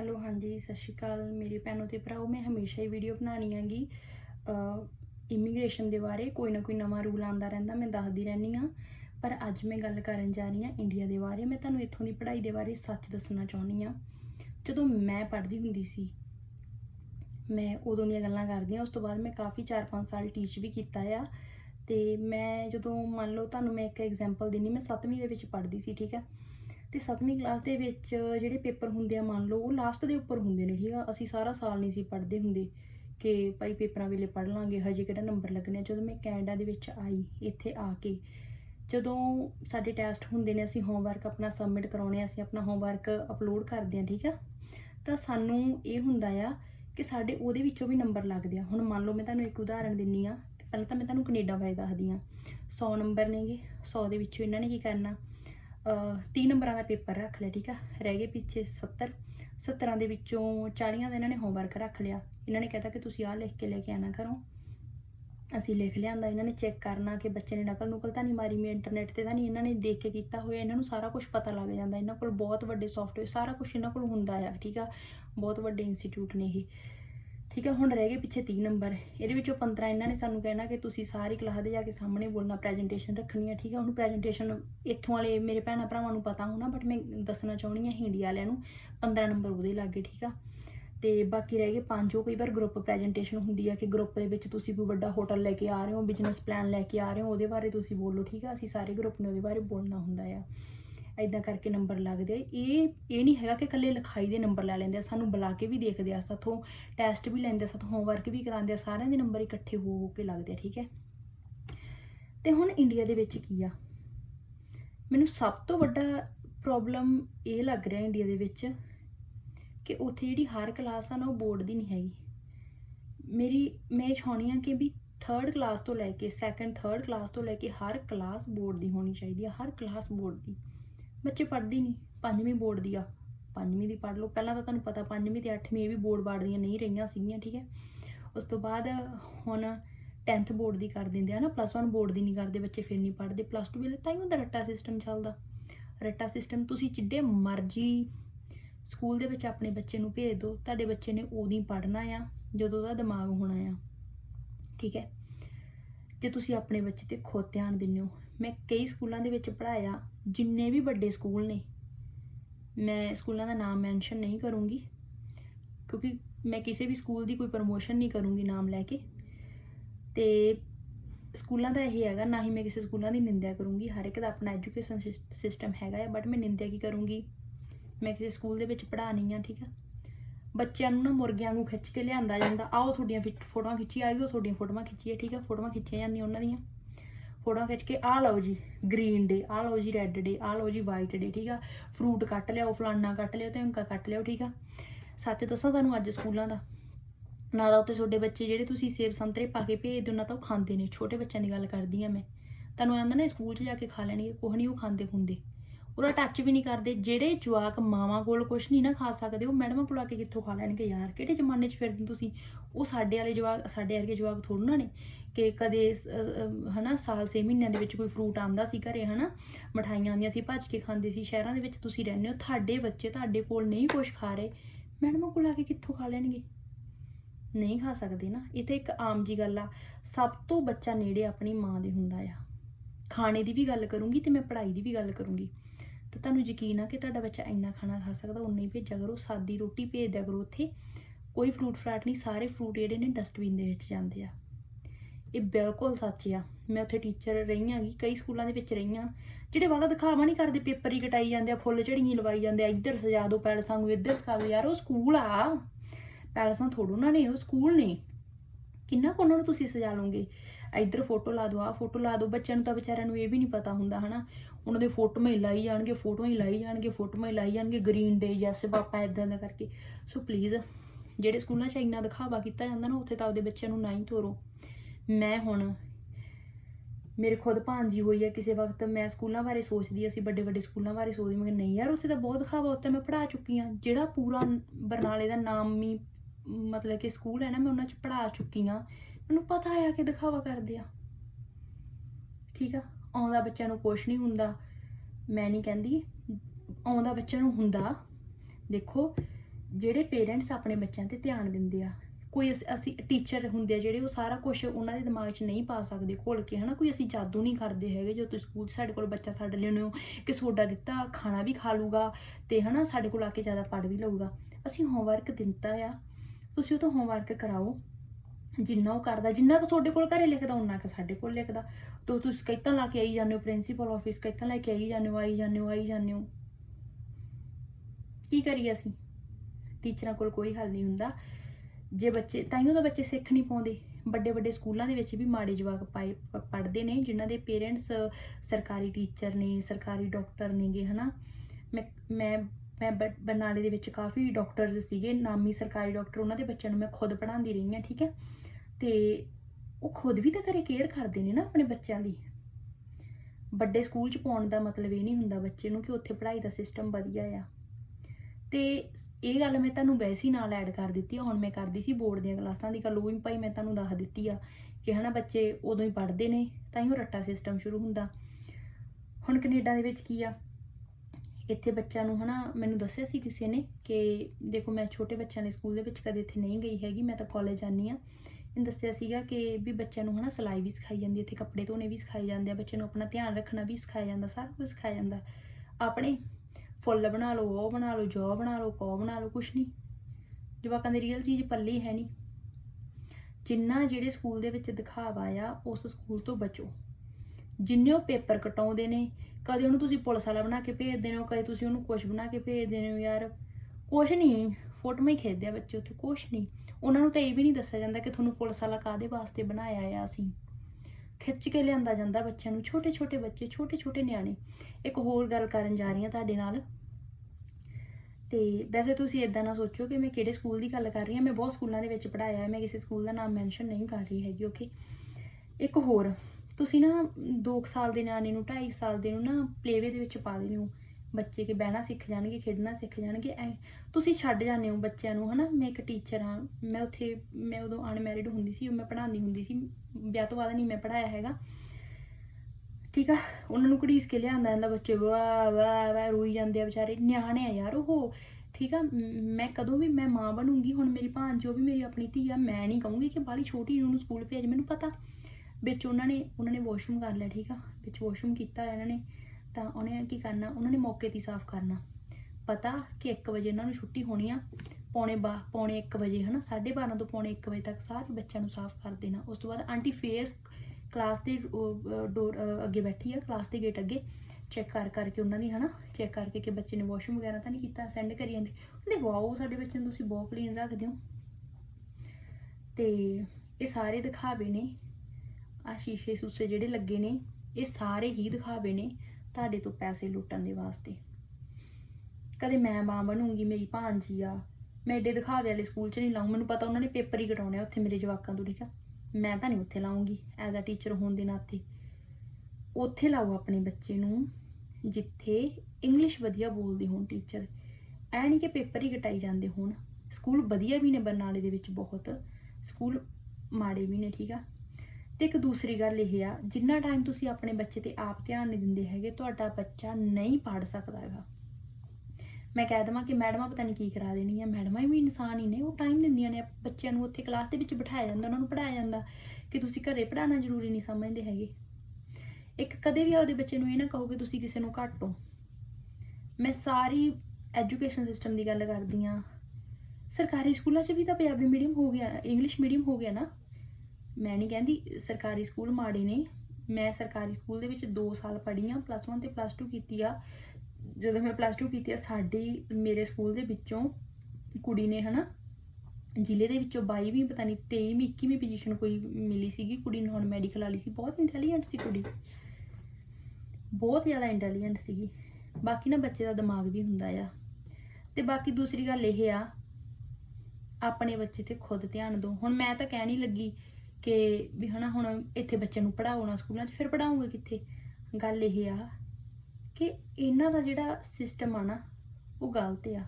Hello, ਹਾਂਜੀ, ਸਤਿ ਸ਼੍ਰੀ ਅਕਾਲ। ਮੇਰੇ ਭੈਣੋ ਤੇ ਭਰਾਓ, ਮੈਂ ਹਮੇਸ਼ਾ ਹੀ ਵੀਡੀਓ ਬਣਾਉਣੀ ਹੈਗੀ। ਇਮੀਗ੍ਰੇਸ਼ਨ ਦੇ ਬਾਰੇ ਕੋਈ ਨਾ ਕੋਈ ਨਵਾਂ ਰੂਲ ਆਉਂਦਾ ਰਹਿੰਦਾ, ਮੈਂ ਦੱਸਦੀ ਰਹਿੰਦੀ ਆ ਪਰ ਅੱਜ ਮੈਂ ਗੱਲ ਕਰਨ ਜਾ ਰਹੀ ਹਾਂ ਇੰਡੀਆ ਦੇ ਬਾਰੇ। ਮੈਂ ਤੁਹਾਨੂੰ ਇੱਥੋਂ ਦੀ ਪੜ੍ਹਾਈ ਦੇ ਬਾਰੇ ਸੱਚ ਦੱਸਣਾ ਚਾਹੁੰਦੀ ਆ ਜਦੋਂ ਮੈਂ ਪੜ੍ਹਦੀ ਹੁੰਦੀ ਸੀ, ਮੈਂ ਉਦੋਂ ਦੀਆਂ ਗੱਲਾਂ ਕਰਦੀ ਹਾਂ, ਉਸ ਤੋਂ ਬਾਅਦ ਮੈਂ ਕਾਫੀ 4-5 ਸਾਲ ਟੀਚ ਵੀ ਕੀਤਾ ਆ। ਤੇ ਮੈਂ ਜਦੋਂ ਮੰਨ ਲਓ ਤੁਹਾਨੂੰ ਮੈਂ ਇੱਕ ਐਗਜ਼ਾਮਪਲ ਦਿੰਨੀ ਮੈਂ 7ਵੀਂ ਦੇ ਵਿੱਚ ਪੜ੍ਹਦੀ ਸੀ, ਠੀਕ ਹੈ? ਤੇ 7ਵੀਂ ਕਲਾਸ ਦੇ ਵਿੱਚ ਜਿਹੜੇ ਪੇਪਰ ਹੁੰਦੇ ਆ, ਮੰਨ ਲਓ, ਉਹ ਲਾਸਟ ਦੇ ਉੱਪਰ ਹੁੰਦੇ ਨੇ, ਠੀਕ ਆ? ਅਸੀਂ ਸਾਰਾ ਸਾਲ ਨਹੀਂ ਸੀ ਪੜ੍ਹਦੇ ਹੁੰਦੇ ਕਿ ਭਾਈ ਪੇਪਰਾਂ ਵੇਲੇ ਪੜ੍ਹ ਲਾਂਗੇ, ਹਜੇ ਕਿਹੜਾ ਨੰਬਰ ਲੱਗਣੇ ਜਦੋਂ ਮੈਂ ਕੈਨੇਡਾ ਦੇ ਵਿੱਚ ਆਈ, ਇੱਥੇ ਆ ਕੇ, ਜਦੋਂ ਸਾਡੇ ਟੈਸਟ ਹੁੰਦੇ ਨੇ, ਅਸੀਂ ਹੋਮਵਰਕ ਆਪਣਾ ਸਬਮਿਟ ਕਰਾਉਣੇ ਆ, ਅਸੀਂ ਆਪਣਾ ਹੋਮਵਰਕ ਅਪਲੋਡ ਕਰਦੇ ਆ, ਠੀਕ ਆ? ਤਾਂ ਸਾਨੂੰ ਇਹ ਹੁੰਦਾ ਆ ਕਿ ਸਾਡੇ ਉਹਦੇ ਵਿੱਚੋਂ ਵੀ ਨੰਬਰ ਲੱਗਦੇ ਆ। ਹੁਣ ਮੰਨ ਲਓ, ਮੈਂ ਤੁਹਾਨੂੰ ਇੱਕ ਉਦਾਹਰਣ ਦਿੰਨੀ ਆ, ਪਹਿਲਾਂ ਤਾਂ ਮੈਂ ਤੁਹਾਨੂੰ ਕੈਨੇਡਾ ਬਾਰੇ ਦੱਸਦੀ ਆ। 100 ਨੰਬਰ ਨੇਗੇ 100 ਦੇ ਵਿੱਚੋਂ ਇਹਨਾਂ ਨੇ ਕੀ ਕਰਨਾ? 30 ਨੰਬਰਾਂ ਦਾ ਪੇਪਰ ਰੱਖ ਲਿਆ, ਠੀਕ ਆ? ਰਹਿ ਗਏ ਪਿੱਛੇ 70 70 ਦੇ ਵਿੱਚੋਂ 40 ਦਾ ਇਹਨਾਂ ਨੇ ਹੋਮਵਰਕ ਰੱਖ ਲਿਆ। ਇਹਨਾਂ ਨੇ ਕਹਿਤਾ ਕਿ ਤੁਸੀਂ ਆਹ ਲਿਖ ਕੇ ਲੈ ਕੇ ਆਣਾ ਕਰੋ ਅਸੀਂ ਲਿਖ ਲਿਆਂਦਾ, ਇਹਨਾਂ ਨੇ ਚੈੱਕ ਕਰਨਾ ਕਿ ਬੱਚੇ ਨੇ ਨਕਲ ਨੁਕਲ ਤਾਂ ਨਹੀਂ ਮਾਰੀ ਮੈਂ ਇੰਟਰਨੈਟ ਤੇ ਤਾਂ ਨਹੀਂ ਇਹਨਾਂ ਨੇ ਦੇਖ ਕੇ ਕੀਤਾ ਹੋਇਆ, ਇਹਨਾਂ ਨੂੰ ਸਾਰਾ ਕੁਝ ਪਤਾ ਲੱਗ ਜਾਂਦਾ। ਇਹਨਾਂ ਕੋਲ ਬਹੁਤ ਵੱਡੇ ਸੌਫਟਵੇਅਰ ਸਾਰਾ ਕੁਝ ਇਹਨਾਂ ਕੋਲ ਹੁੰਦਾ ਆ, ਠੀਕ ਆ? ਬਹੁਤ ਵੱਡੇ ਇੰਸਟੀਚਿਊਟ ਨੇ ਇਹ। ਠੀਕ ਹੈ, ਹੁਣ ਰਹਿ ਗਏ ਪਿੱਛੇ 30 ਨੰਬਰ। ਇਹਦੇ ਵਿੱਚੋਂ 15 ਇਹਨਾਂ ਨੇ ਸਾਨੂੰ ਕਹਿਣਾ ਕਿ ਤੁਸੀਂ ਸਾਰੀ ਕਲਾਸ ਦੇ ਜਾ ਕੇ ਸਾਹਮਣੇ ਬੋਲਣਾ ਪ੍ਰੈਜੈਂਟੇਸ਼ਨ ਰੱਖਣੀ ਹੈ ਠੀਕ ਹੈ। ਹੁਣ ਪ੍ਰੈਜੈਂਟੇਸ਼ਨ ਇੱਥੋਂ ਵਾਲੇ ਮੇਰੇ ਭੈਣਾਂ ਭਰਾਵਾਂ ਨੂੰ ਪਤਾ ਹੋਣਾ ਬਟ ਮੈਂ ਦੱਸਣਾ ਚਾਹੁੰਦੀ ਹਾਂ ਇੰਡੀਆ ਵਾਲਿਆਂ ਨੂੰ 15 ਨੰਬਰ ਉਹਦੇ ਲੱਗੇ, ਠੀਕ ਆ। ਤੇ ਬਾਕੀ ਰਹਿ ਗਏ ਪੰਜ, ਉਹ ਕਈ ਵਾਰ ਗਰੁੱਪ ਪ੍ਰੈਜੈਂਟੇਸ਼ਨ ਹੁੰਦੀ ਆ ਕਿ ਗਰੁੱਪ ਦੇ ਵਿੱਚ ਤੁਸੀਂ ਕੋਈ ਵੱਡਾ ਹੋਟਲ ਲੈ ਕੇ ਆ ਰਹੇ ਹੋ ਬਿਜ਼ਨਸ ਪਲਾਨ ਲੈ ਕੇ ਆ ਰਹੇ ਹੋ, ਉਹਦੇ ਬਾਰੇ ਤੁਸੀਂ ਬੋਲੋ, ਠੀਕ ਆ। ਅਸੀਂ ਸਾਰੇ ਗਰੁੱਪ ਨੇ ਉਹਦੇ ਬਾਰੇ ਬੋਲਣਾ ਹੁੰਦਾ ਆ। ਐਦਾਂ ਕਰਕੇ ਨੰਬਰ ਲੱਗਦੇ ਆ। ਇਹ ਇਹ ਨਹੀਂ ਹੈਗਾ ਕਿ ਇਕੱਲੇ ਲਿਖਾਈ ਦੇ ਨੰਬਰ ਲੈ ਲੈਂਦੇ ਆ, ਸਾਨੂੰ ਬੁਲਾ ਕੇ ਵੀ ਦੇਖਦੇ ਆ ਸਾਥੋਂ ਟੈਸਟ ਵੀ ਲੈਂਦੇ ਆ ਸਾਥੋਂ ਹੋਮਵਰਕ ਵੀ ਕਰਾਉਂਦੇ ਆ, ਸਾਰਿਆਂ ਦੇ ਨੰਬਰ ਇਕੱਠੇ ਹੋ ਹੋ ਕੇ ਲੱਗਦੇ ਆ, ਠੀਕ ਹੈ। ਤੇ ਹੁਣ ਇੰਡੀਆ ਦੇ ਵਿੱਚ ਕੀ ਆ? ਮੈਨੂੰ ਸਭ ਤੋਂ ਵੱਡਾ ਪ੍ਰੋਬਲਮ ਇਹ ਲੱਗ ਰਿਹਾ ਇੰਡੀਆ ਦੇ ਵਿੱਚ ਕਿ ਉੱਥੇ ਜਿਹੜੀ ਹਰ ਕਲਾਸ ਆ ਨਾ, ਉਹ ਬੋਰਡ ਦੀ ਨਹੀਂ ਹੈਗੀ। ਮੇਰੀ, ਮੈਂ ਇਹ ਚਾਹੁੰਦੀ ਹਾਂ ਕਿ ਵੀ ਥਰਡ ਕਲਾਸ ਤੋਂ ਲੈ ਕੇ ਸੈਕੰਡ ਥਰਡ ਕਲਾਸ ਤੋਂ ਲੈ ਕੇ ਹਰ ਕਲਾਸ ਬੋਰਡ ਦੀ ਹੋਣੀ ਚਾਹੀਦੀ ਆ, ਹਰ ਕਲਾਸ ਬੋਰਡ ਦੀ। ਬੱਚੇ ਪੜ੍ਹਦੀ ਨਹੀਂ ਪੰਜਵੀਂ ਬੋਰਡ ਦੀ ਆ, ਪੰਜਵੀਂ ਦੀ ਪੜ੍ਹ ਲਓ। ਪਹਿਲਾਂ ਤਾਂ ਤੁਹਾਨੂੰ ਪਤਾ ਪੰਜਵੀਂ ਤੇ ਅੱਠਵੀਂ ਇਹ ਵੀ ਬੋਰਡ ਬਾੜ ਦੀਆਂ ਨਹੀਂ ਰਹੀਆਂ ਸੀਗੀਆਂ, ਠੀਕ ਹੈ? ਉਸ ਤੋਂ ਬਾਅਦ ਹੁਣ 10th ਬੋਰਡ ਦੀ ਕਰ ਦਿੰਦੇ ਆ ਨਾ ਪਲੱਸ 1 ਬੋਰਡ ਦੀ ਨਹੀਂ ਕਰਦੇ, ਬੱਚੇ ਫਿਰ ਨਹੀਂ ਪੜ੍ਹਦੇ। ਪਲੱਸ 2 ਵੇਲੇ ਤਾਂ ਹੀ ਹੁੰਦਾ ਰੱਟਾ ਸਿਸਟਮ ਚੱਲਦਾ। ਰੱਟਾ ਸਿਸਟਮ ਤੁਸੀਂ ਜਿੱਡੇ ਮਰਜ਼ੀ ਸਕੂਲ ਦੇ ਵਿੱਚ ਆਪਣੇ ਬੱਚੇ ਨੂੰ ਭੇਜ ਦਿਓ, ਤੁਹਾਡੇ ਬੱਚੇ ਨੇ ਉਦੋਂ ਹੀ ਪੜ੍ਹਨਾ ਆ, ਜਦੋਂ ਉਹਦਾ ਦਿਮਾਗ ਹੋਣਾ ਆ, ਠੀਕ ਹੈ? ਜੇ ਤੁਸੀਂ ਆਪਣੇ ਬੱਚੇ ਤੇ ਖੁਦ ਧਿਆਨ ਦਿੰਦੇ ਹੋ, ਮੈਂ ਕਈ ਸਕੂਲਾਂ ਦੇ ਵਿੱਚ ਪੜ੍ਹਾਇਆ ਜਿੰਨੇ ਵੀ ਵੱਡੇ ਸਕੂਲ ਨੇ, ਮੈਂ ਸਕੂਲਾਂ ਦਾ ਨਾਮ ਮੈਂਸ਼ਨ ਨਹੀਂ ਕਰੂੰਗੀ, ਕਿਉਂਕਿ ਮੈਂ ਕਿਸੇ ਵੀ ਸਕੂਲ ਦੀ ਕੋਈ ਪ੍ਰਮੋਸ਼ਨ ਨਹੀਂ ਕਰੂੰਗੀ ਨਾਮ ਲੈ ਕੇ। ਤੇ ਸਕੂਲਾਂ ਦਾ ਇਹ ਹੈਗਾ, ਨਾ ਹੀ ਮੈਂ ਕਿਸੇ ਸਕੂਲਾਂ ਦੀ ਨਿੰਦਿਆ ਕਰੂੰਗੀ, ਹਰ ਇੱਕ ਦਾ ਆਪਣਾ ਐਜੂਕੇਸ਼ਨ ਸਿਸਟਮ ਹੈਗਾ ਹੈ ਬਟ ਮੈਂ ਨਿੰਦਿਆ ਕੀ ਕਰੂੰਗੀ? ਮੈਂ ਕਿਸੇ ਸਕੂਲ ਦੇ ਵਿੱਚ ਪੜ੍ਹਾਣੀ ਆ, ਠੀਕ ਆ? ਬੱਚਿਆਂ ਨੂੰ ਨਾ ਮੁਰਗਿਆਂ ਨੂੰ ਖਿੱਚ ਕੇ ਲਿਆਂਦਾ ਜਾਂਦਾ ਆਓ ਤੁਹਾਡੀਆਂ ਫਿ- ਫੋਟੋਆਂ ਖਿੱਚੀ ਆਈਓ ਤੁਹਾਡੀਆਂ ਫੋਟੋਆਂ ਖਿੱਚੀਏ ਠੀਕ ਆ? ਫੋਟੋਆਂ ਖਿੱਚੀਆਂ ਜਾਂਦੀਆਂ ਉਹਨਾਂ ਦੀਆਂ। ਫੋਟੋਆਂ ਖਿੱਚ ਕੇ ਆ ਲਓ ਜੀ ਗ੍ਰੀਨ ਡੇ ਆ ਲਓ ਜੀ ਰੈੱਡ ਡੇ ਆ ਲਓ ਜੀ ਵਾਈਟ ਡੇ ਠੀਕ ਆ? ਫਰੂਟ ਕੱਟ ਲਿਓ ਫਲਾਨਾ ਕੱਟ ਲਿਓ ਤੇ ਅੰਕਾ ਕੱਟ ਲਿਓ ਠੀਕ ਆ? ਸੱਚ ਦੱਸਾਂ ਤੁਹਾਨੂੰ ਅੱਜ ਸਕੂਲਾਂ ਦਾ ਨਾ ਤਾਂ ਉੱਥੇ ਤੁਹਾਡੇ ਬੱਚੇ ਜਿਹੜੇ ਤੁਸੀਂ ਸੇਬ ਸੰਤਰੇ ਪਾ ਕੇ ਭੇਜ ਹੋ ਨਾ ਤਾਂ ਉਹ ਖਾਂਦੇ ਨੇ, ਛੋਟੇ ਬੱਚਿਆਂ ਦੀ ਗੱਲ ਕਰਦੀ ਆ ਮੈਂ। ਤੁਹਾਨੂੰ ਆਂਦਾ ਨਾ ਸਕੂਲ 'ਚ ਜਾ ਕੇ ਖਾ ਲੈਣਗੇ ਉਹ ਨਹੀਂ ਉਹ ਖਾਂਦੇ ਹੁੰਦੇ ਉਹਦਾ ਟੱਚ ਵੀ ਨਹੀਂ ਕਰਦੇ, ਜਿਹੜੇ ਜਵਾਕ ਮਾਵਾਂ ਕੋਲ ਕੁਛ ਨਹੀਂ ਨਾ ਖਾ ਸਕਦੇ, ਉਹ ਮੈਡਮਾਂ ਕੋਲ ਆ ਕੇ ਕਿੱਥੋਂ ਖਾ ਲੈਣਗੇ ਯਾਰ? ਕਿਹੜੇ ਜ਼ਮਾਨੇ 'ਚ ਫਿਰਦੇ ਤੁਸੀਂ? ਉਹ ਸਾਡੇ ਵਾਲੇ ਜਵਾਕ, ਸਾਡੇ ਵਰਗੇ ਜਵਾਕ ਥੋੜ੍ਹਾ ਨਾ ਨੇ ਕਿ ਕਦੇ ਸ- ਅਹ ਅਹ, ਹਨਾ, ਸਾਲ 6 ਮਹੀਨਿਆਂ ਦੇ ਵਿੱਚ ਕੋਈ ਫਰੂਟ ਆਂਦਾ ਸੀ ਘਰੇ, ਹਨਾ? ਮਠਾਈਆਂ ਆਉਂਦੀਆਂ ਸੀ, ਭੱਜ ਕੇ ਖਾਂਦੇ ਸੀ, ਸ਼ਹਿਰਾਂ ਦੇ ਵਿੱਚ ਤੁਸੀਂ ਰਹਿੰਦੇ ਹੋ, ਤੁਹਾਡੇ ਬੱਚੇ ਤੁਹਾਡੇ ਕੋਲ ਨਹੀਂ ਕੁਛ ਖਾ ਰਹੇ, ਮੈਡਮਾਂ ਕੋਲ ਆ ਕੇ ਕਿੱਥੋਂ ਖਾ ਲੈਣਗੇ? ਨਹੀਂ ਖਾ ਸਕਦੇ ਨਾ। ਇਹ ਤਾਂ ਇੱਕ ਆਮ ਜੀ ਗੱਲ ਆ। ਸਭ ਤੋਂ ਬੱਚਾ ਨੇੜੇ ਆਪਣੀ ਮਾਂ ਦੇ ਹੁੰਦਾ ਆ। ਖਾਣੇ ਦੀ ਵੀ ਗੱਲ ਕਰੂੰਗੀ ਤੇ ਮੈਂ ਪੜ੍ਹਾਈ ਦੀ ਵੀ ਗੱਲ ਕਰੂੰਗੀ। ਤਾਂ ਤੁਹਾਨੂੰ ਯਕੀਨ ਆ ਕਿ ਤੁਹਾਡਾ ਬੱਚਾ ਇੰਨਾ ਖਾਣਾ ਖਾ ਸਕਦਾ ਉਨਾ ਹੀ ਭੇਜਿਆ ਕਰੋ, ਸਾਦੀ ਰੋਟੀ ਭੇਜ ਦਿਆ ਕਰੋ ਉੱਥੇ। ਕੋਈ ਫਰੂਟ ਫਰਾਟ ਨਹੀਂ, ਸਾਰੇ ਫਰੂਟ ਜਿਹੜੇ ਨੇ ਡਸਟਬਿਨ ਦੇ ਵਿੱਚ ਜਾਂਦੇ ਆ। ਇਹ ਬਿਲਕੁਲ ਸੱਚ ਆ। ਮੈਂ ਉੱਥੇ ਟੀਚਰ ਰਹੀ ਆਂਗੀ ਕਈ ਸਕੂਲਾਂ ਦੇ ਵਿੱਚ ਰਹੀ ਆਂ। ਜਿਹੜੇ ਵਾਲਾ ਦਿਖਾਵਾ ਨਹੀਂ ਕਰਦੇ, ਪੇਪਰ ਹੀ ਕਟਾਈ ਜਾਂਦੇ ਆ, ਫੁੱਲ ਝੜੀਆਂ ਲਵਾਈ ਜਾਂਦੇ ਆ, ਇੱਧਰ ਸਜਾ ਦਿਓ ਪੈਲਸਾਂ ਨੂੰ, ਇੱਧਰ ਸਜਾ ਦਿਓ ਯਾਰ, ਉਹ ਸਕੂਲ ਆ। ਪੈਲਸਾਂ ਥੋੜੋ ਨਾ ਨੇ, ਉਹ ਸਕੂਲ ਨੇ। ਕਿੰਨਾ ਕੁ ਉਹਨਾਂ ਨੂੰ ਤੁਸੀਂ ਸਜਾ ਲਓਗੇ? ਇੱਧਰ ਫੋਟੋ ਲਾ ਦਿਓ ਆ ਫੋਟੋ ਲਾ ਦਿਓ। ਬੱਚਿਆਂ ਨੂੰ ਤਾਂ ਵਿਚਾਰਿਆਂ ਨੂੰ ਇਹ ਵੀ ਨਹੀਂ ਪਤਾ ਹੁੰਦਾ, ਹਨਾ? ਉਹਨਾਂ ਦੇ ਫੋਟੋਆਂ ਹੀ ਲਾਈ ਜਾਣਗੇ ਫੋਟੋਆਂ ਹੀ ਲਾਈ ਜਾਣਗੇ ਫੋਟੋਆਂ ਹੀ ਲਾਈ ਜਾਣਗੇ ਗ੍ਰੀਨ ਡੇ ਜੈਸੇ ਪਾਪਾ ਇਦਾਂ ਦਾ ਕਰਕੇ। ਸੋ ਪਲੀਜ਼ ਜਿਹੜੇ ਸਕੂਲਾਂ 'ਚ ਇੰਨਾ ਦਿਖਾਵਾ ਕੀਤਾ ਜਾਂਦਾ ਨਾ, ਉੱਥੇ ਤਾਂ ਆਪਦੇ ਬੱਚਿਆਂ ਨੂੰ ਨਾ ਹੀ ਤੋਰੋ। ਮੈਂ ਹੁਣ, ਮੇਰੇ ਖੁਦ ਭਾਂਜੀ ਹੋਈ ਹੈ ਕਿਸੇ ਵਕਤ ਮੈਂ ਸਕੂਲਾਂ ਬਾਰੇ ਸੋਚਦੀ ਅਸੀਂ ਵੱਡੇ ਵੱਡੇ ਸਕੂਲਾਂ ਬਾਰੇ ਸੋਚਦੀ, ਮੈਂ ਕਿਹਾ ਨਹੀਂ ਯਾਰ, ਉੱਥੇ ਤਾਂ ਬਹੁਤ ਦਿਖਾਵਾ ਉੱਤੇ ਮੈਂ ਪੜ੍ਹਾ ਚੁੱਕੀ ਹਾਂ ਜਿਹੜਾ ਪੂਰਾ ਬਰਨਾਲੇ ਦਾ ਨਾਮੀ ਮਤਲਬ ਕਿ ਸਕੂਲ ਹੈ ਨਾ, ਮੈਂ ਉਹਨਾਂ 'ਚ ਪੜ੍ਹਾ ਚੁੱਕੀ ਹਾਂ। ਮੈਨੂੰ ਪਤਾ ਆ ਕਿ ਦਿਖਾਵਾ ਕਰਦੇ ਆ। ਠੀਕ ਆ? ਆਉਂਦਾ ਬੱਚਿਆਂ ਨੂੰ ਕੁਛ ਨਹੀਂ ਹੁੰਦਾ। ਮੈਂ ਨਹੀਂ ਕਹਿੰਦੀ, ਆਉਂਦਾ ਬੱਚਿਆਂ ਨੂੰ ਹੁੰਦਾ। ਦੇਖੋ, ਜਿਹੜੇ ਪੇਰੈਂਟਸ ਆਪਣੇ ਬੱਚਿਆਂ ਤੇ ਧਿਆਨ ਦਿੰਦੇ ਆ, ਕੋਈ ਅਸ- ਅਸੀਂ ਟੀਚਰ ਹੁੰਦੇ ਆ ਜਿਹੜੇ ਉਹ ਸਾਰਾ ਕੁਝ ਉਹਨਾਂ ਦੇ ਦਿਮਾਗ 'ਚ ਨਹੀਂ ਪਾ ਸਕਦੇ ਘੋਲ ਕੇ, ਹਨਾ? ਕੋਈ ਅਸੀਂ ਜਾਦੂ ਨਹੀਂ ਕਰਦੇ ਹੈਗੇ ਜੋ ਤੁਸੀਂ ਸਕੂਲ 'ਚ ਸਾਡੇ ਕੋਲ ਬੱਚਾ ਛੱਡ ਲੈਣੇ ਹੋ ਕਿ ਸੋਡਾ ਦਿੱਤਾ, ਖਾਣਾ ਵੀ ਖਾ ਲੂਗਾ ਤੇ, ਹਨਾ? ਸਾਡੇ ਕੋਲ ਆ ਕੇ ਜ਼ਿਆਦਾ ਪੜ੍ਹ ਵੀ ਲਊਗਾ। ਅਸੀਂ ਹੋਮਵਰਕ ਦਿੱਤਾ ਆ। ਤੁਸੀਂ ਉਹ ਤੋਂ ਹੋਮਵਰਕ ਕਰਾਓ, ਜਿੰਨਾ ਉਹ ਕਰਦਾ, ਜਿੰਨਾ ਕੁ ਤੁਹਾਡੇ ਕੋਲ ਘਰੇ ਲਿਖਦਾ ਉਹਨਾਂ ਕੁ ਸਾਡੇ ਕੋਲ ਲਿਖਦਾ। ਤੋ ਤੁਸੀਂ ਕਈਤਾਂ ਲਾ ਕੇ ਆਈ ਜਾਂਦੇ ਹੋ ਪ੍ਰਿੰਸੀਪਲ ਆਫਿਸ ਕਈਤਾਂ ਲੈ ਕੇ ਆਈ ਜਾਂਦੇ ਹੋ, ਆਈ ਜਾਂਦੇ ਹੋ, ਆਈ ਜਾਂਦੇ ਹੋ? ਕੀ ਕਰੀਏ ਅਸੀਂ? ਟੀਚਰਾਂ ਕੋਲ ਕੋਈ ਹੱਲ ਨਹੀਂ ਹੁੰਦਾ। ਜੇ ਬੱਚੇ ਤਾਈਓ ਤਾਂ ਬੱਚੇ ਸਿੱਖ ਨਹੀਂ ਪਾਉਂਦੇ। ਵੱਡੇ ਵੱਡੇ ਸਕੂਲਾਂ ਦੇ ਵਿੱਚ ਵੀ ਮਾੜੇ ਜਵਾਕ ਪਾਏ, ਪ- ਪੜ੍ਹਦੇ ਨੇ, ਜਿਨ੍ਹਾਂ ਦੇ ਪੇਰੈਂਟਸ ਸਰਕਾਰੀ ਟੀਚਰ ਨੇ, ਸਰਕਾਰੀ ਡਾਕਟਰ ਨੇਗੇ, ਹਨਾ? ਮੈਂ ਮੈਂ ਮੈਂ ਬ- ਬਰਨਾਲੇ ਦੇ ਵਿੱਚ ਕਾਫੀ ਡਾਕਟਰਸ ਸੀਗੇ, ਨਾਮੀ ਸਰਕਾਰੀ ਡਾਕਟਰ ਉਹਨਾਂ ਦੇ ਬੱਚਿਆਂ ਨੂੰ ਮੈਂ ਖੁਦ ਪੜ੍ਹਾਉਂਦੀ ਰਹੀ ਹਾਂ, ਠੀਕ ਹੈ? ਤੇ ਉਹ ਖੁਦ ਵੀ ਤਾਂ ਘਰੇ ਕੇਅਰ ਕਰਦੇ ਨੇ ਨਾ ਆਪਣੇ ਬੱਚਿਆਂ ਦੀ। ਵੱਡੇ ਸਕੂਲ 'ਚ ਪਾਉਣ ਦਾ ਮਤਲਬ ਇਹ ਨਹੀਂ ਹੁੰਦਾ ਬੱਚੇ ਨੂੰ ਕਿ ਉੱਥੇ ਪੜ੍ਹਾਈ ਦਾ ਸਿਸਟਮ ਵਧੀਆ ਆ। ਤੇ ਇਹ ਗੱਲ ਮੈਂ ਤੁਹਾਨੂੰ ਵੈਸੇ ਹੀ ਨਾਲ ਐਡ ਕਰ ਦਿੱਤੀ ਆ, ਹੁਣ ਮੈਂ ਕਰਦੀ ਸੀ ਬੋਰਡ ਦੀਆਂ ਕਲਾਸਾਂ ਦੀ ਗੱਲ, ਉਹ ਵੀ ਭਾਈ ਮੈਂ ਤੁਹਾਨੂੰ ਦੱਸ ਦਿੱਤੀ ਆ ਕਿ ਹਨਾ ਬੱਚੇ ਉਦੋਂ ਹੀ ਪੜ੍ਹਦੇ ਨੇ, ਤਾਂ ਹੀ ਉਹ ਰੱਟਾ ਸਿਸਟਮ ਸ਼ੁਰੂ ਹੁੰਦਾ। ਹੁਣ ਕੈਨੇਡਾ ਦੇ ਵਿੱਚ ਕੀ ਆ? ਇੱਥੇ ਬੱਚਿਆਂ ਨੂੰ ਹਨਾ ਮੈਨੂੰ ਦੱਸਿਆ ਸੀ ਕਿਸੇ ਨੇ ਕਿ ਦੇਖੋ ਮੈਂ ਛੋਟੇ ਬੱਚਿਆਂ ਦੇ ਸਕੂਲ ਦੇ ਵਿੱਚ ਕਦੇ ਇੱਥੇ ਨਹੀਂ ਗਈ ਹੈਗੀ, ਮੈਂ ਤਾਂ ਕਾਲਜ ਜਾਂਦੀ ਆ ਇਹਨੇ ਦੱਸਿਆ ਸੀਗਾ ਕਿ ਵੀ ਬੱਚਿਆਂ ਨੂੰ ਹਨਾ ਸਿਲਾਈ ਵੀ ਸਿਖਾਈ ਜਾਂਦੀ ਇੱਥੇ ਕੱਪੜੇ ਧੋਣੇ ਵੀ ਸਿਖਾਏ ਜਾਂਦੇ ਆ, ਬੱਚਿਆਂ ਨੂੰ ਆਪਣਾ ਧਿਆਨ ਰੱਖਣਾ ਵੀ ਸਿਖਾਇਆ ਜਾਂਦਾ, ਸਾਰਾ ਕੁਝ ਸਿਖਾਇਆ ਜਾਂਦਾ। ਆਪਣੇ ਫੁੱਲ ਬਣਾ ਲਓ, ਉਹ ਬਣਾ ਲਓ, ਜੋ ਬਣਾ ਲਓ ਕੋ ਬਣਾ ਲਓ, ਕੁਛ ਨਹੀਂ। ਜਵਾਕਾਂ ਦੀ ਰੀਅਲ ਚੀਜ਼ ਪੱਲੀ ਹੈ ਨਹੀਂ। ਜਿੰਨਾ ਜਿਹੜੇ ਸਕੂਲ ਦੇ ਵਿੱਚ ਦਿਖਾਵਾ ਆ, ਉਸ ਸਕੂਲ ਤੋਂ ਬਚੋ। ਜਿੰਨੇ ਉਹ ਪੇਪਰ ਕਟਾਉਂਦੇ ਨੇ, ਕਦੇ ਉਹਨੂੰ ਤੁਸੀਂ ਪੁਲਿਸ ਵਾਲਾ ਬਣਾ ਕੇ ਭੇਜਦੇ ਹੋ, ਕਦੇ ਤੁਸੀਂ ਉਹਨੂੰ ਕੁਛ ਬਣਾ ਕੇ ਭੇਜਦੇ ਹੋ ਯਾਰ। ਕੁਛ ਨਹੀਂ ਫੋਟੋਆਂ ਹੀ ਖੇਡਦੇ ਆ ਬੱਚੇ ਉੱਥੇ, ਕੁਛ ਨਹੀਂ ਉਹਨਾਂ ਨੂੰ ਤਾਂ ਇਹ ਵੀ ਨਹੀਂ ਦੱਸਿਆ ਜਾਂਦਾ ਕਿ ਤੁਹਾਨੂੰ ਪੁਲਿਸ ਵਾਲਾ ਕਾਦੇ ਵਾਸਤੇ ਬਣਾਇਆ ਆ ਅਸੀਂ। ਖਿੱਚ ਕੇ ਲਿਆਂਦਾ ਜਾਂਦਾ ਬੱਚਿਆਂ ਨੂੰ ਛੋਟੇ ਛੋਟੇ ਬੱਚੇ ਛੋਟੇ ਛੋਟੇ ਨਿਆਣੇ। ਇੱਕ ਹੋਰ ਗੱਲ ਕਰਨ ਜਾ ਰਹੀ ਹਾਂ ਤੁਹਾਡੇ ਨਾਲ। ਤੇ ਵੈਸੇ ਤੁਸੀਂ ਇਦਾਂ ਨਾ ਸੋਚੋ ਕਿ ਮੈਂ ਕਿਹੜੇ ਸਕੂਲ ਦੀ ਗੱਲ ਕਰ ਰਹੀ ਹਾਂ। ਮੈਂ ਬਹੁਤ ਸਕੂਲਾਂ ਦੇ ਵਿੱਚ ਪੜ੍ਹਾਇਆ ਹੈ, ਮੈਂ ਕਿਸੇ ਸਕੂਲ ਦਾ ਨਾਮ ਮੈਂਸ਼ਨ ਨਹੀਂ ਕਰ ਰਹੀ ਹੈਗੀ ਓਕੇ ਇੱਕ ਹੋਰ ਤੁਸੀਂ ਨਾ 2 ਸਾਲ ਦੇ ਨਿਆਣੇ ਨੂੰ 2.5 ਸਾਲ ਦੇ ਨੂੰ ਨਾ ਪਲੇਵੇ ਦੇ ਵਿੱਚ ਪਾ ਦੇਣੇ ਹੋ। ਬੱਚੇ ਕੇ ਬਹਿਣਾ ਸਿੱਖ ਜਾਣਗੇ, ਖੇਡਣਾ ਸਿੱਖ ਜਾਣਗੇ, ਐ ਤੁਸੀਂ ਛੱਡ ਜਾਂਦੇ ਹੋ ਬੱਚਿਆਂ ਨੂੰ, ਹਨਾ? ਮੈਂ ਇੱਕ ਟੀਚਰ ਹਾਂ, ਮੈਂ ਉੱਥੇ, ਮੈਂ ਉਦੋਂ ਅਨਮੈਰਿਡ ਹੁੰਦੀ ਸੀ, ਮੈਂ ਪੜ੍ਹਾਉਂਦੀ ਹੁੰਦੀ ਸੀ, ਵਿਆਹ ਤੋਂ ਬਾਅਦ ਨਹੀਂ ਮੈਂ ਪੜ੍ਹਾਇਆ ਹੈਗਾ। ਠੀਕ ਆ? ਉਹਨਾਂ ਨੂੰ ਘੜੀਸ ਕੇ ਲਿਆਂਦਾ ਜਾਂਦਾ, ਬੱਚੇ ਵਾਹ ਵਾਹ ਵਾਹ, ਰੋਈ ਜਾਂਦੇ ਆ ਵਿਚਾਰੇ। ਨਿਆਣੇ ਆ ਯਾਰ ਉਹ। ਠੀਕ ਆ? ਮੈਂ ਕਦੋਂ ਵੀ, ਮੈਂ ਮਾਂ ਬਣੂੰਗੀ, ਹੁਣ ਮੇਰੀ ਭਾਂਜੀ ਉਹ ਵੀ ਮੇਰੀ ਆਪਣੀ ਧੀ ਆ, ਮੈਂ ਨਹੀਂ ਕਹੂੰਗੀ ਕਿ ਬਾਲੀ ਛੋਟੀ ਨੂੰ ਸਕੂਲ ਭੇਜ, ਮੈਨੂੰ ਪਤਾ। ਵਿੱਚ ਉਹਨਾਂ ਨੇ ਉਹਨਾਂ ਨੇ ਵਾਸ਼ਰੂਮ ਕਰ ਲਿਆ, ਠੀਕ ਆ? ਵਿੱਚ ਵਾਸ਼ਰੂਮ ਕੀਤਾ ਇਹਨਾਂ ਨੇ, ਤਾਂ ਉਹਨੇ ਕੀ ਕਰਨਾ, ਉਹਨਾਂ ਨੇ ਮੌਕੇ ਤੇ ਹੀ ਸਾਫ਼ ਕਰਨਾ। ਪਤਾ ਕਿ 1 ਵਜੇ ਇਹਨਾਂ ਨੂੰ ਛੁੱਟੀ ਹੋਣੀ ਆ, ਪੌਣੇ ਬਾ, ਪੌਣੇ 1 ਵਜੇ, ਹਨਾ? 12:30 ਤੋਂ ਪੌਣੇ 1 ਵਜੇ ਤੱਕ ਸਾਰੇ ਬੱਚਿਆਂ ਨੂੰ ਸਾਫ਼ ਕਰ ਦੇਣਾ। ਉਸ ਤੋਂ ਬਾਅਦ ਆਂਟੀ ਫੇਸ ਕਲਾਸ ਦੇ ਡੋਰ ਅੱਗੇ ਬੈਠੀ ਆ, ਕਲਾਸ ਦੇ ਗੇਟ ਅੱਗੇ, ਚੈੱਕ ਕਰ, ਕਰਕੇ ਉਹਨਾਂ ਦੀ, ਹਨਾ? ਚੈੱਕ ਕਰਕੇ ਕਿ ਬੱਚੇ ਨੇ ਵਾਸ਼ਰੂਮ ਵਗੈਰਾ ਤਾਂ ਨਹੀਂ ਕੀਤਾ ਸੈਂਡ ਕਰੀ ਜਾਂਦੀ। ਕਹਿੰਦੇ, ਵਾਓ, ਸਾਡੇ ਬੱਚੇ ਨੂੰ ਤੁਸੀਂ ਬਹੁਤ ਕਲੀਨ ਰੱਖਦੇ ਹੋ। ਤੇ ਇਹ ਸਾਰੇ ਦਿਖਾਵੇ ਨੇ ਆ ਸ਼ੀਸ਼ੇ ਸੂਸੇ ਜਿਹੜੇ ਲੱਗੇ ਨੇ, ਇਹ ਸਾਰੇ ਹੀ ਦਿਖਾਵੇ ਨੇ ਤੁਹਾਡੇ ਤੋਂ ਪੈਸੇ ਲੁੱਟਣ ਦੇ ਵਾਸਤੇ। ਕਦੇ ਮੈਂ ਮਾਂ ਬਣੂੰਗੀ ਮੇਰੀ ਭਾਂਜੀ ਆ, ਮੈਂ ਏਡੇ ਦਿਖਾਵੇ ਵਾਲੇ ਸਕੂਲ 'ਚ ਨਹੀਂ ਲਾਉਂ ਮੈਨੂੰ ਪਤਾ ਉਹਨਾਂ ਨੇ ਪੇਪਰ ਹੀ ਕਟਾਉਣੇ ਆ ਉੱਥੇ ਮੇਰੇ ਜਵਾਕਾਂ ਤੋਂ, ਠੀਕ ਆ? ਮੈਂ ਤਾਂ ਨਹੀਂ ਉੱਥੇ ਲਾਉਂਗੀ ਐਜ਼ ਅ ਟੀਚਰ ਹੋਣ ਦੇ ਨਾਤੇ। ਉੱਥੇ ਲਾਓ ਆਪਣੇ ਬੱਚੇ ਨੂੰ, ਜਿੱਥੇ ਇੰਗਲਿਸ਼ ਵਧੀਆ ਬੋਲਦੇ ਹੋਣ ਟੀਚਰ ਐ ਨਹੀਂ ਕਿ ਪੇਪਰ ਹੀ ਕਟਾਈ ਜਾਂਦੇ ਹੋਣ। ਸਕੂਲ ਵਧੀਆ ਵੀ ਨੇ ਬਰਨਾਲੇ ਦੇ ਵਿੱਚ ਬਹੁਤ, ਸਕੂਲ ਮਾੜੇ ਵੀ ਨੇ, ਠੀਕ ਆ? ਤੇ ਇੱਕ ਦੂਸਰੀ ਗੱਲ ਇਹ ਆ, ਜਿੰਨਾ ਟਾਈਮ ਤੁਸੀਂ ਆਪਣੇ ਬੱਚੇ ਤੇ ਆਪ ਧਿਆਨ ਨਹੀਂ ਦਿੰਦੇ ਹੈਗੇ, ਤੁਹਾਡਾ ਬੱਚਾ ਨਹੀਂ ਪੜ ਸਕਦਾ ਹੈਗਾ। ਮੈਂ ਕਹਿ ਦਵਾਂ ਕਿ ਮੈਡਮਾਂ ਪਤਾ ਨਹੀਂ ਕੀ ਕਰਾ ਦੇਣੀਆਂ, ਮੈਡਮਾਂ ਵੀ ਇਨਸਾਨ ਹੀ ਨੇ, ਉਹ ਟਾਈਮ ਦਿੰਦੀਆਂ ਨੇ, ਬੱਚਿਆਂ ਨੂੰ ਉੱਥੇ ਕਲਾਸ ਦੇ ਵਿੱਚ ਬਿਠਾਇਆ ਜਾਂਦਾ, ਉਹਨਾਂ ਨੂੰ ਪੜਾਇਆ ਜਾਂਦਾ, ਕਿ ਤੁਸੀਂ ਘਰੇ ਪੜਾਉਣਾ ਜ਼ਰੂਰੀ ਨਹੀਂ ਸਮਝਦੇ ਹੈਗੇ। ਇੱਕ ਕਦੇ ਵੀ ਆਪਦੇ ਬੱਚੇ ਨੂੰ ਇਹ ਨਾ ਕਹੋ ਕਿ ਤੁਸੀਂ ਕਿਸੇ ਨੂੰ ਘੱਟ ਹੋ। ਮੈਂ ਸਾਰੀ ਐਜੂਕੇਸ਼ਨ ਸਿਸਟਮ ਦੀ ਗੱਲ ਕਰਦੀ ਆ ਸਰਕਾਰੀ ਸਕੂਲਾਂ 'ਚ ਵੀ ਤਾਂ ਪੰਜਾਬੀ ਮੀਡੀਅਮ ਹੋ ਗਿਆ ਇੰਗਲਿਸ਼ ਮੀਡੀਅਮ ਹੋ ਗਿਆ ਨਾ। ਮੈਂ ਨਹੀਂ ਕਹਿੰਦੀ, ਸਰਕਾਰੀ ਸਕੂਲ ਮਾੜੇ ਨੇ। ਮੈਂ ਸਰਕਾਰੀ ਸਕੂਲ ਦੇ ਵਿੱਚ 2 ਸਾਲ ਪੜ੍ਹੀ ਆ ਪਲੱਸ 1 ਤੇ ਪਲੱਸ 2 ਕੀਤੀ ਆ। ਜਦੋਂ ਮੈਂ ਪਲੱਸ 2 ਕੀਤੀ ਆ, ਸਾਡੀ, ਮੇਰੇ ਸਕੂਲ ਦੇ ਵਿੱਚੋਂ ਕੁੜੀ ਨੇ ਹਨਾ, ਜ਼ਿਲ੍ਹੇ ਦੇ ਵਿੱਚੋਂ 22 ਪਤਾ ਨਹੀਂ 23ਵੀਂ 21ਵੀਂ ਪੋਜੀਸ਼ਨ ਕੋਈ ਮਿਲੀ ਸੀਗੀ ਕੁੜੀ ਨੂੰ, ਹੁਣ ਮੈਡੀਕਲ ਵਾਲੀ ਸੀ। ਬਹੁਤ ਇੰਟੈਲੀਜੈਂਟ ਸੀ ਕੁੜੀ। ਬਹੁਤ ਜ਼ਿਆਦਾ ਇੰਟੈਲੀਜੈਂਟ ਸੀਗੀ। ਬਾਕੀ ਨਾ ਬੱਚੇ ਦਾ ਦਿਮਾਗ ਵੀ ਹੁੰਦਾ ਆ। ਤੇ ਬਾਕੀ ਦੂਸਰੀ ਗੱਲ ਇਹ ਆ, ਆਪਣੇ ਬੱਚੇ ਤੇ ਖੁਦ ਧਿਆਨ ਦਿਓ। ਹੁਣ ਮੈਂ ਤਾਂ ਕਹਿ ਨਹੀਂ ਲੱਗੀ ਕਿ ਵੀ ਹਨਾ ਹੁਣ ਇੱਥੇ ਬੱਚਿਆਂ ਨੂੰ ਪੜਾਉਣਾ ਨਾ ਸਕੂਲਾਂ 'ਚ, ਫਿਰ ਪੜਾਉਂਗੇ ਕਿੱਥੇ? ਗੱਲ ਇਹ ਆ ਕਿ ਇਹਨਾਂ ਦਾ ਜਿਹੜਾ ਸਿਸਟਮ ਆ ਨਾ, ਉਹ ਗਲਤ ਆ।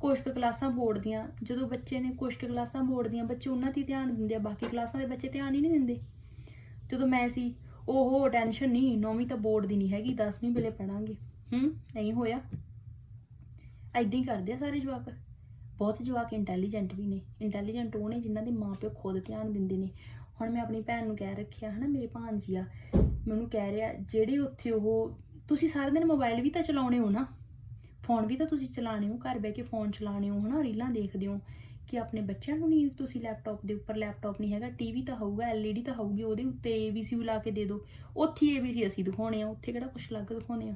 ਕੁਛ ਕੁ ਕਲਾਸਾਂ ਬੋਰਡ ਦੀਆਂ, ਜਦੋਂ ਬੱਚੇ ਨੇ ਕੁਛ ਕੁ ਕਲਾਸਾਂ ਬੋਰਡ ਦੀਆਂ, ਬੱਚੇ ਉਹਨਾਂ ਤੇ ਹੀ ਧਿਆਨ ਦਿੰਦੇ ਆ, ਬਾਕੀ ਕਲਾਸਾਂ ਦੇ ਬੱਚੇ ਧਿਆਨ ਹੀ ਨਹੀਂ ਦਿੰਦੇ। ਜਦੋਂ ਮੈਂ ਸੀ, ਉਹ ਟੈਨਸ਼ਨ ਨਹੀਂ, ਨੌਵੀਂ ਤਾਂ ਬੋਰਡ ਦੀ ਨਹੀਂ ਹੈਗੀ 10ਵੀਂ ਵੇਲੇ ਪੜਾਂਗੇ ਹੂੰ, ਨਹੀਂ ਹੋਇਆ। ਐਦਾਂ ਹੀ ਕਰਦੇ ਆ ਸਾਰੇ ਜਵਾਕ। ਬਹੁਤ ਜਵਾਕ ਇੰਟੈਲੀਜੈਂਟ ਵੀ ਨੇ। ਇੰਟੈਲੀਜੈਂਟ ਉਹ ਨੇ ਜਿਨ੍ਹਾਂ ਦੇ ਮਾਪਿਓ ਖੁਦ ਧਿਆਨ ਦਿੰਦੇ ਨੇ। ਹੁਣ ਮੈਂ ਆਪਣੀ ਭੈਣ ਨੂੰ ਕਹਿ ਰੱਖਿਆ, ਹਨਾ, ਮੇਰੇ ਭਾਂਜੀ ਆ, ਮੈਨੂੰ ਕਹਿ ਰਿਹਾ, ਜਿਹੜੇ ਉੱਥੇ ਉਹ, ਤੁਸੀਂ ਸਾਰੇ ਦਿਨ ਮੋਬਾਈਲ ਵੀ ਤਾਂ ਚਲਾਉਣੇ ਹੋ ਨਾ ਫੋਨ ਵੀ ਤਾਂ ਤੁਸੀਂ ਚਲਾਣੇ ਹੋ, ਘਰ ਬਹਿ ਕੇ ਫੋਨ ਚਲਾਣੇ ਹੋ, ਹਨਾ, ਰੀਲਾਂ ਦੇਖਦੇ ਹੋ, ਕਿ ਆਪਣੇ ਬੱਚਿਆਂ ਨੂੰ ਨਹੀਂ ਤੁਸੀਂ ਲੈਪਟਾਪ ਦੇ ਉੱਪਰ ਲੈਪਟਾਪ ਨਹੀਂ ਹੈਗਾ ਟੀਵੀ ਤਾਂ ਹੋਊਗਾ ਐਲਈਡੀ ਤਾਂ ਹੋਊਗੀ, ਉਹਦੇ ਉੱਤੇ ਏਬੀਸੀ ਲਾ ਕੇ ਦੇ ਦਿਓ, ਉੱਥੇ ਏਬੀਸੀ ਅਸੀਂ ਦਿਖਾਉਣੇ ਆ, ਉੱਥੇ ਕਿਹੜਾ ਕੁਝ ਅਲੱਗ ਦਿਖਾਉਣੇ ਆ।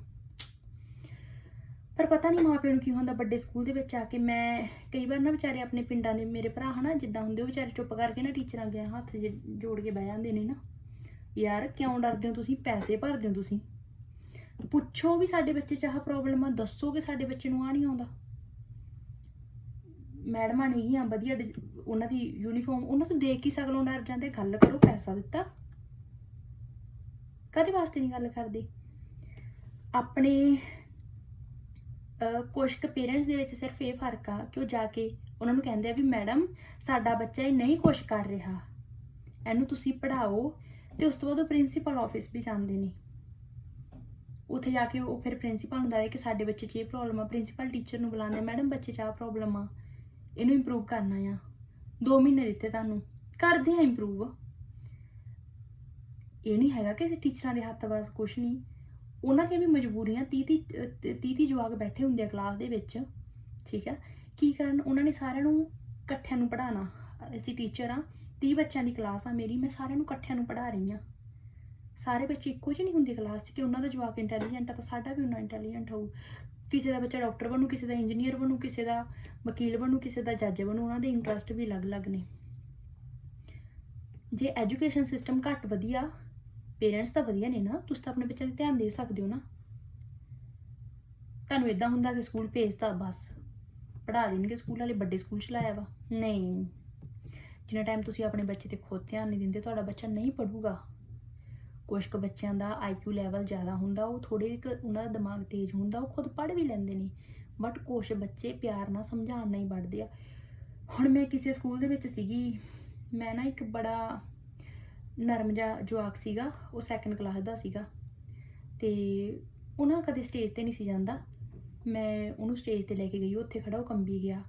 ਪਰ ਪਤਾ ਨਹੀਂ ਮਾਪਿਆਂ ਨੂੰ ਕੀ ਹੁੰਦਾ, ਵੱਡੇ ਸਕੂਲ ਦੇ ਵਿੱਚ ਆ ਕੇ ਮੈਂ ਕਈ ਵਾਰ ਨਾ ਵਿਚਾਰੇ ਆਪਣੇ ਪਿੰਡਾਂ ਦੇ ਮੇਰੇ ਭਰਾ ਹਨਾ, ਜਿੱਦਾਂ ਹੁੰਦੇ ਉਹ ਵਿਚਾਰੇ ਚੁੱਪ ਕਰਕੇ ਨਾ ਟੀਚਰਾਂ ਅੱਗੇ ਹੱਥ ਜੇ ਜੋੜ ਕੇ ਬਹਿ ਜਾਂਦੇ ਨੇ ਨਾ। ਯਾਰ ਕਿਉਂ ਡਰਦੇ ਹੋ ਤੁਸੀਂ? ਪੈਸੇ ਭਰਦੇ ਹੋ ਤੁਸੀਂ। ਪੁੱਛੋ ਵੀ ਸਾਡੇ ਬੱਚੇ 'ਚ ਆਹ ਪ੍ਰੋਬਲਮ ਆ, ਦੱਸੋ ਕਿ ਸਾਡੇ ਬੱਚੇ ਨੂੰ ਆ ਨਹੀਂ ਆਉਂਦਾ। ਮੈਡਮਾਂ ਨੇਗੀਆਂ ਵਧੀਆ ਡਿਜ਼- ਉਹਨਾਂ ਦੀ ਯੂਨੀਫਾਰਮ ਉਹਨਾਂ ਤੋਂ ਦੇਖ ਹੀ ਸਕਲੋਂ, ਡਰ ਜਾਂਦੇ, ਗੱਲ ਕਰੋ, ਪੈਸਾ ਦਿੱਤਾ? ਕਦੇ ਵਾਸਤੇ ਨਹੀਂ ਗੱਲ ਕਰਦੇ? ਆਪਣੇ ਅਹ, ਕੁਛ ਕੁ ਪੇਰੈਂਟਸ ਦੇ ਵਿੱਚ ਸਿਰਫ ਇਹ ਫ਼ਰਕ ਆ ਕਿ ਉਹ ਜਾ ਕੇ ਉਹਨਾਂ ਨੂੰ ਕਹਿੰਦੇ ਆ ਵੀ ਮੈਡਮ ਸਾਡਾ ਬੱਚਾ ਇਹ ਨਹੀਂ ਕੁਛ ਕਰ ਰਿਹਾ। ਇਹਨੂੰ ਤੁਸੀਂ ਪੜ੍ਹਾਓ ਤੇ ਉਸ ਤੋਂ ਬਾਅਦ ਉਹ ਪ੍ਰਿੰਸੀਪਲ ਆਫਿਸ ਵੀ ਜਾਂਦੇ ਨੇ। ਉੱਥੇ ਜਾ ਕੇ ਉਹ ਫਿਰ ਪ੍ਰਿੰਸੀਪਲ ਨੂੰ ਦੱਸਦੇ ਕਿ ਸਾਡੇ ਬੱਚੇ 'ਚ ਇਹ ਪ੍ਰੋਬਲਮ ਆ। ਪ੍ਰਿੰਸੀਪਲ ਟੀਚਰ ਨੂੰ ਬੁਲਾਉਂਦੇ ਮੈਡਮ ਬੱਚੇ 'ਚ ਆਹ ਪ੍ਰੋਬਲਮ ਆ। ਇਹਨੂੰ ਇੰਪਰੂਵ ਕਰਨਾ ਆ। 2 ਮਹੀਨੇ ਦਿੱਤੇ ਤੁਹਾਨੂੰ। ਕਰਦੇ ਆ ਇੰਪਰੂਵ ਇਹ ਨਹੀਂ ਹੈਗਾ ਕਿ ਟੀਚਰਾਂ ਦੇ ਹੱਥ ਵਾਸ ਕੁਛ ਨਹੀਂ। ਉਹਨਾਂ ਦੀਆਂ ਵੀ ਮਜਬੂਰੀਆਂ 30 30 30 30 ਜਵਾਕ ਬੈਠੇ ਹੁੰਦੇ ਆ ਕਲਾਸ ਦੇ ਵਿੱਚ, ਠੀਕ ਆ ਕੀ ਕਰਨ? ਉਹਨਾਂ ਨੇ ਸਾਰਿਆਂ ਨੂੰ ਇਕੱਠਿਆਂ ਨੂੰ ਪੜਾਉਣਾ ਅਸੀਂ ਟੀਚਰ ਆ 30 ਬੱਚਿਆਂ ਦੀ ਕਲਾਸ ਆ ਮੇਰੀ, ਮੈਂ ਸਾਰਿਆਂ ਨੂੰ ਇਕੱਠਿਆਂ ਨੂੰ ਪੜ੍ਹਾ ਰਹੀ ਆ ਸਾਰੇ ਬੱਚੇ ਇੱਕੋ ਜਿਹੇ ਨਹੀਂ ਹੁੰਦੇ ਕਲਾਸ 'ਚ ਕਿ ਉਹਨਾਂ ਦਾ ਜਵਾਕ ਇੰਟੈਲੀਜੈਂਟ ਆ ਤਾਂ ਸਾਡਾ ਵੀ ਉਹਨਾਂ ਇੰਟੈਲੀਜੈਂਟ ਹੋਊ। ਕਿਸੇ ਦਾ ਬੱਚਾ ਡਾਕਟਰ ਬਣੂ, ਕਿਸੇ ਦਾ ਇੰਜੀਨੀਅਰ ਬਣੂ, ਕਿਸੇ ਦਾ ਵਕੀਲ ਬਣੂ, ਕਿਸੇ ਦਾ ਜੱਜ ਬਣੂ, ਉਹਨਾਂ ਦੇ ਇੰਟਰਸਟ ਵੀ ਅਲੱਗ-ਅਲੱਗ ਨੇ। ਜੇ ਐਜੂਕੇਸ਼ਨ ਸਿਸਟਮ ਘੱਟ ਵਧੀਆ ਪੇਰੈਂਟਸ ਤਾਂ ਵਧੀਆ ਨੇ ਨਾ, ਤੁਸੀਂ ਤਾਂ ਆਪਣੇ ਬੱਚਿਆਂ ਤੇ ਧਿਆਨ ਦੇ ਸਕਦੇ ਹੋ ਨਾ। ਤੁਹਾਨੂੰ ਇਦਾਂ ਹੁੰਦਾ ਕਿ ਸਕੂਲ ਭੇਜਤਾ, ਬਸ। ਪੜ੍ਹਾ ਦੇਣਗੇ ਸਕੂਲ ਵਾਲੇ ਵੱਡੇ ਸਕੂਲ ਚ ਲਾਇਆ ਵਾ। ਨਹੀਂ। ਜਿੰਨਾ ਟਾਈਮ ਤੁਸੀਂ ਆਪਣੇ ਬੱਚੇ ਤੇ ਖੁਦ ਧਿਆਨ ਨਹੀਂ ਦਿੰਦੇ, ਤੁਹਾਡਾ ਬੱਚਾ ਨਹੀਂ ਪੜੂਗਾ ਕੁਝ ਕੁ ਬੱਚਿਆਂ ਦਾ ਆਈਕਿਊ ਲੈਵਲ ਜ਼ਿਆਦਾ ਹੁੰਦਾ, ਉਹ ਥੋੜੇ ਕੁ ਉਹਨਾਂ ਦਾ ਦਿਮਾਗ ਤੇਜ਼ ਹੁੰਦਾ, ਉਹ ਖੁਦ ਪੜ੍ਹ ਵੀ ਲੈਂਦੇ ਨੇ। ਬਟ ਕੁਝ ਬੱਚੇ ਪਿਆਰ ਨਾਲ ਸਮਝਾਉਣ ਨਹੀਂ ਪੜ੍ਹਦੇ ਆ। ਹੁਣ ਮੈਂ ਕਿਸੇ ਸਕੂਲ ਦੇ ਵਿੱਚ ਸੀਗੀ, ਮੈਂ ਨਾ ਇੱਕ ਬੜਾ ਨਰਮ ਜਿਹਾ ਜਵਾਕ ਸੀਗਾ, ਉਹ ਸੈਕੰਡ ਕਲਾਸ ਦਾ ਸੀਗਾ। ਤੇ ਉਹਨਾਂ ਕਦੇ ਸਟੇਜ ਤੇ ਨਹੀਂ ਸੀ ਜਾਂਦਾ। ਮੈਂ ਉਹਨੂੰ ਸਟੇਜ ਤੇ ਲੈ ਕੇ ਗਈ, ਉੱਥੇ ਖੜਾ ਉਹ ਕੰਬੀ ਗਿਆ।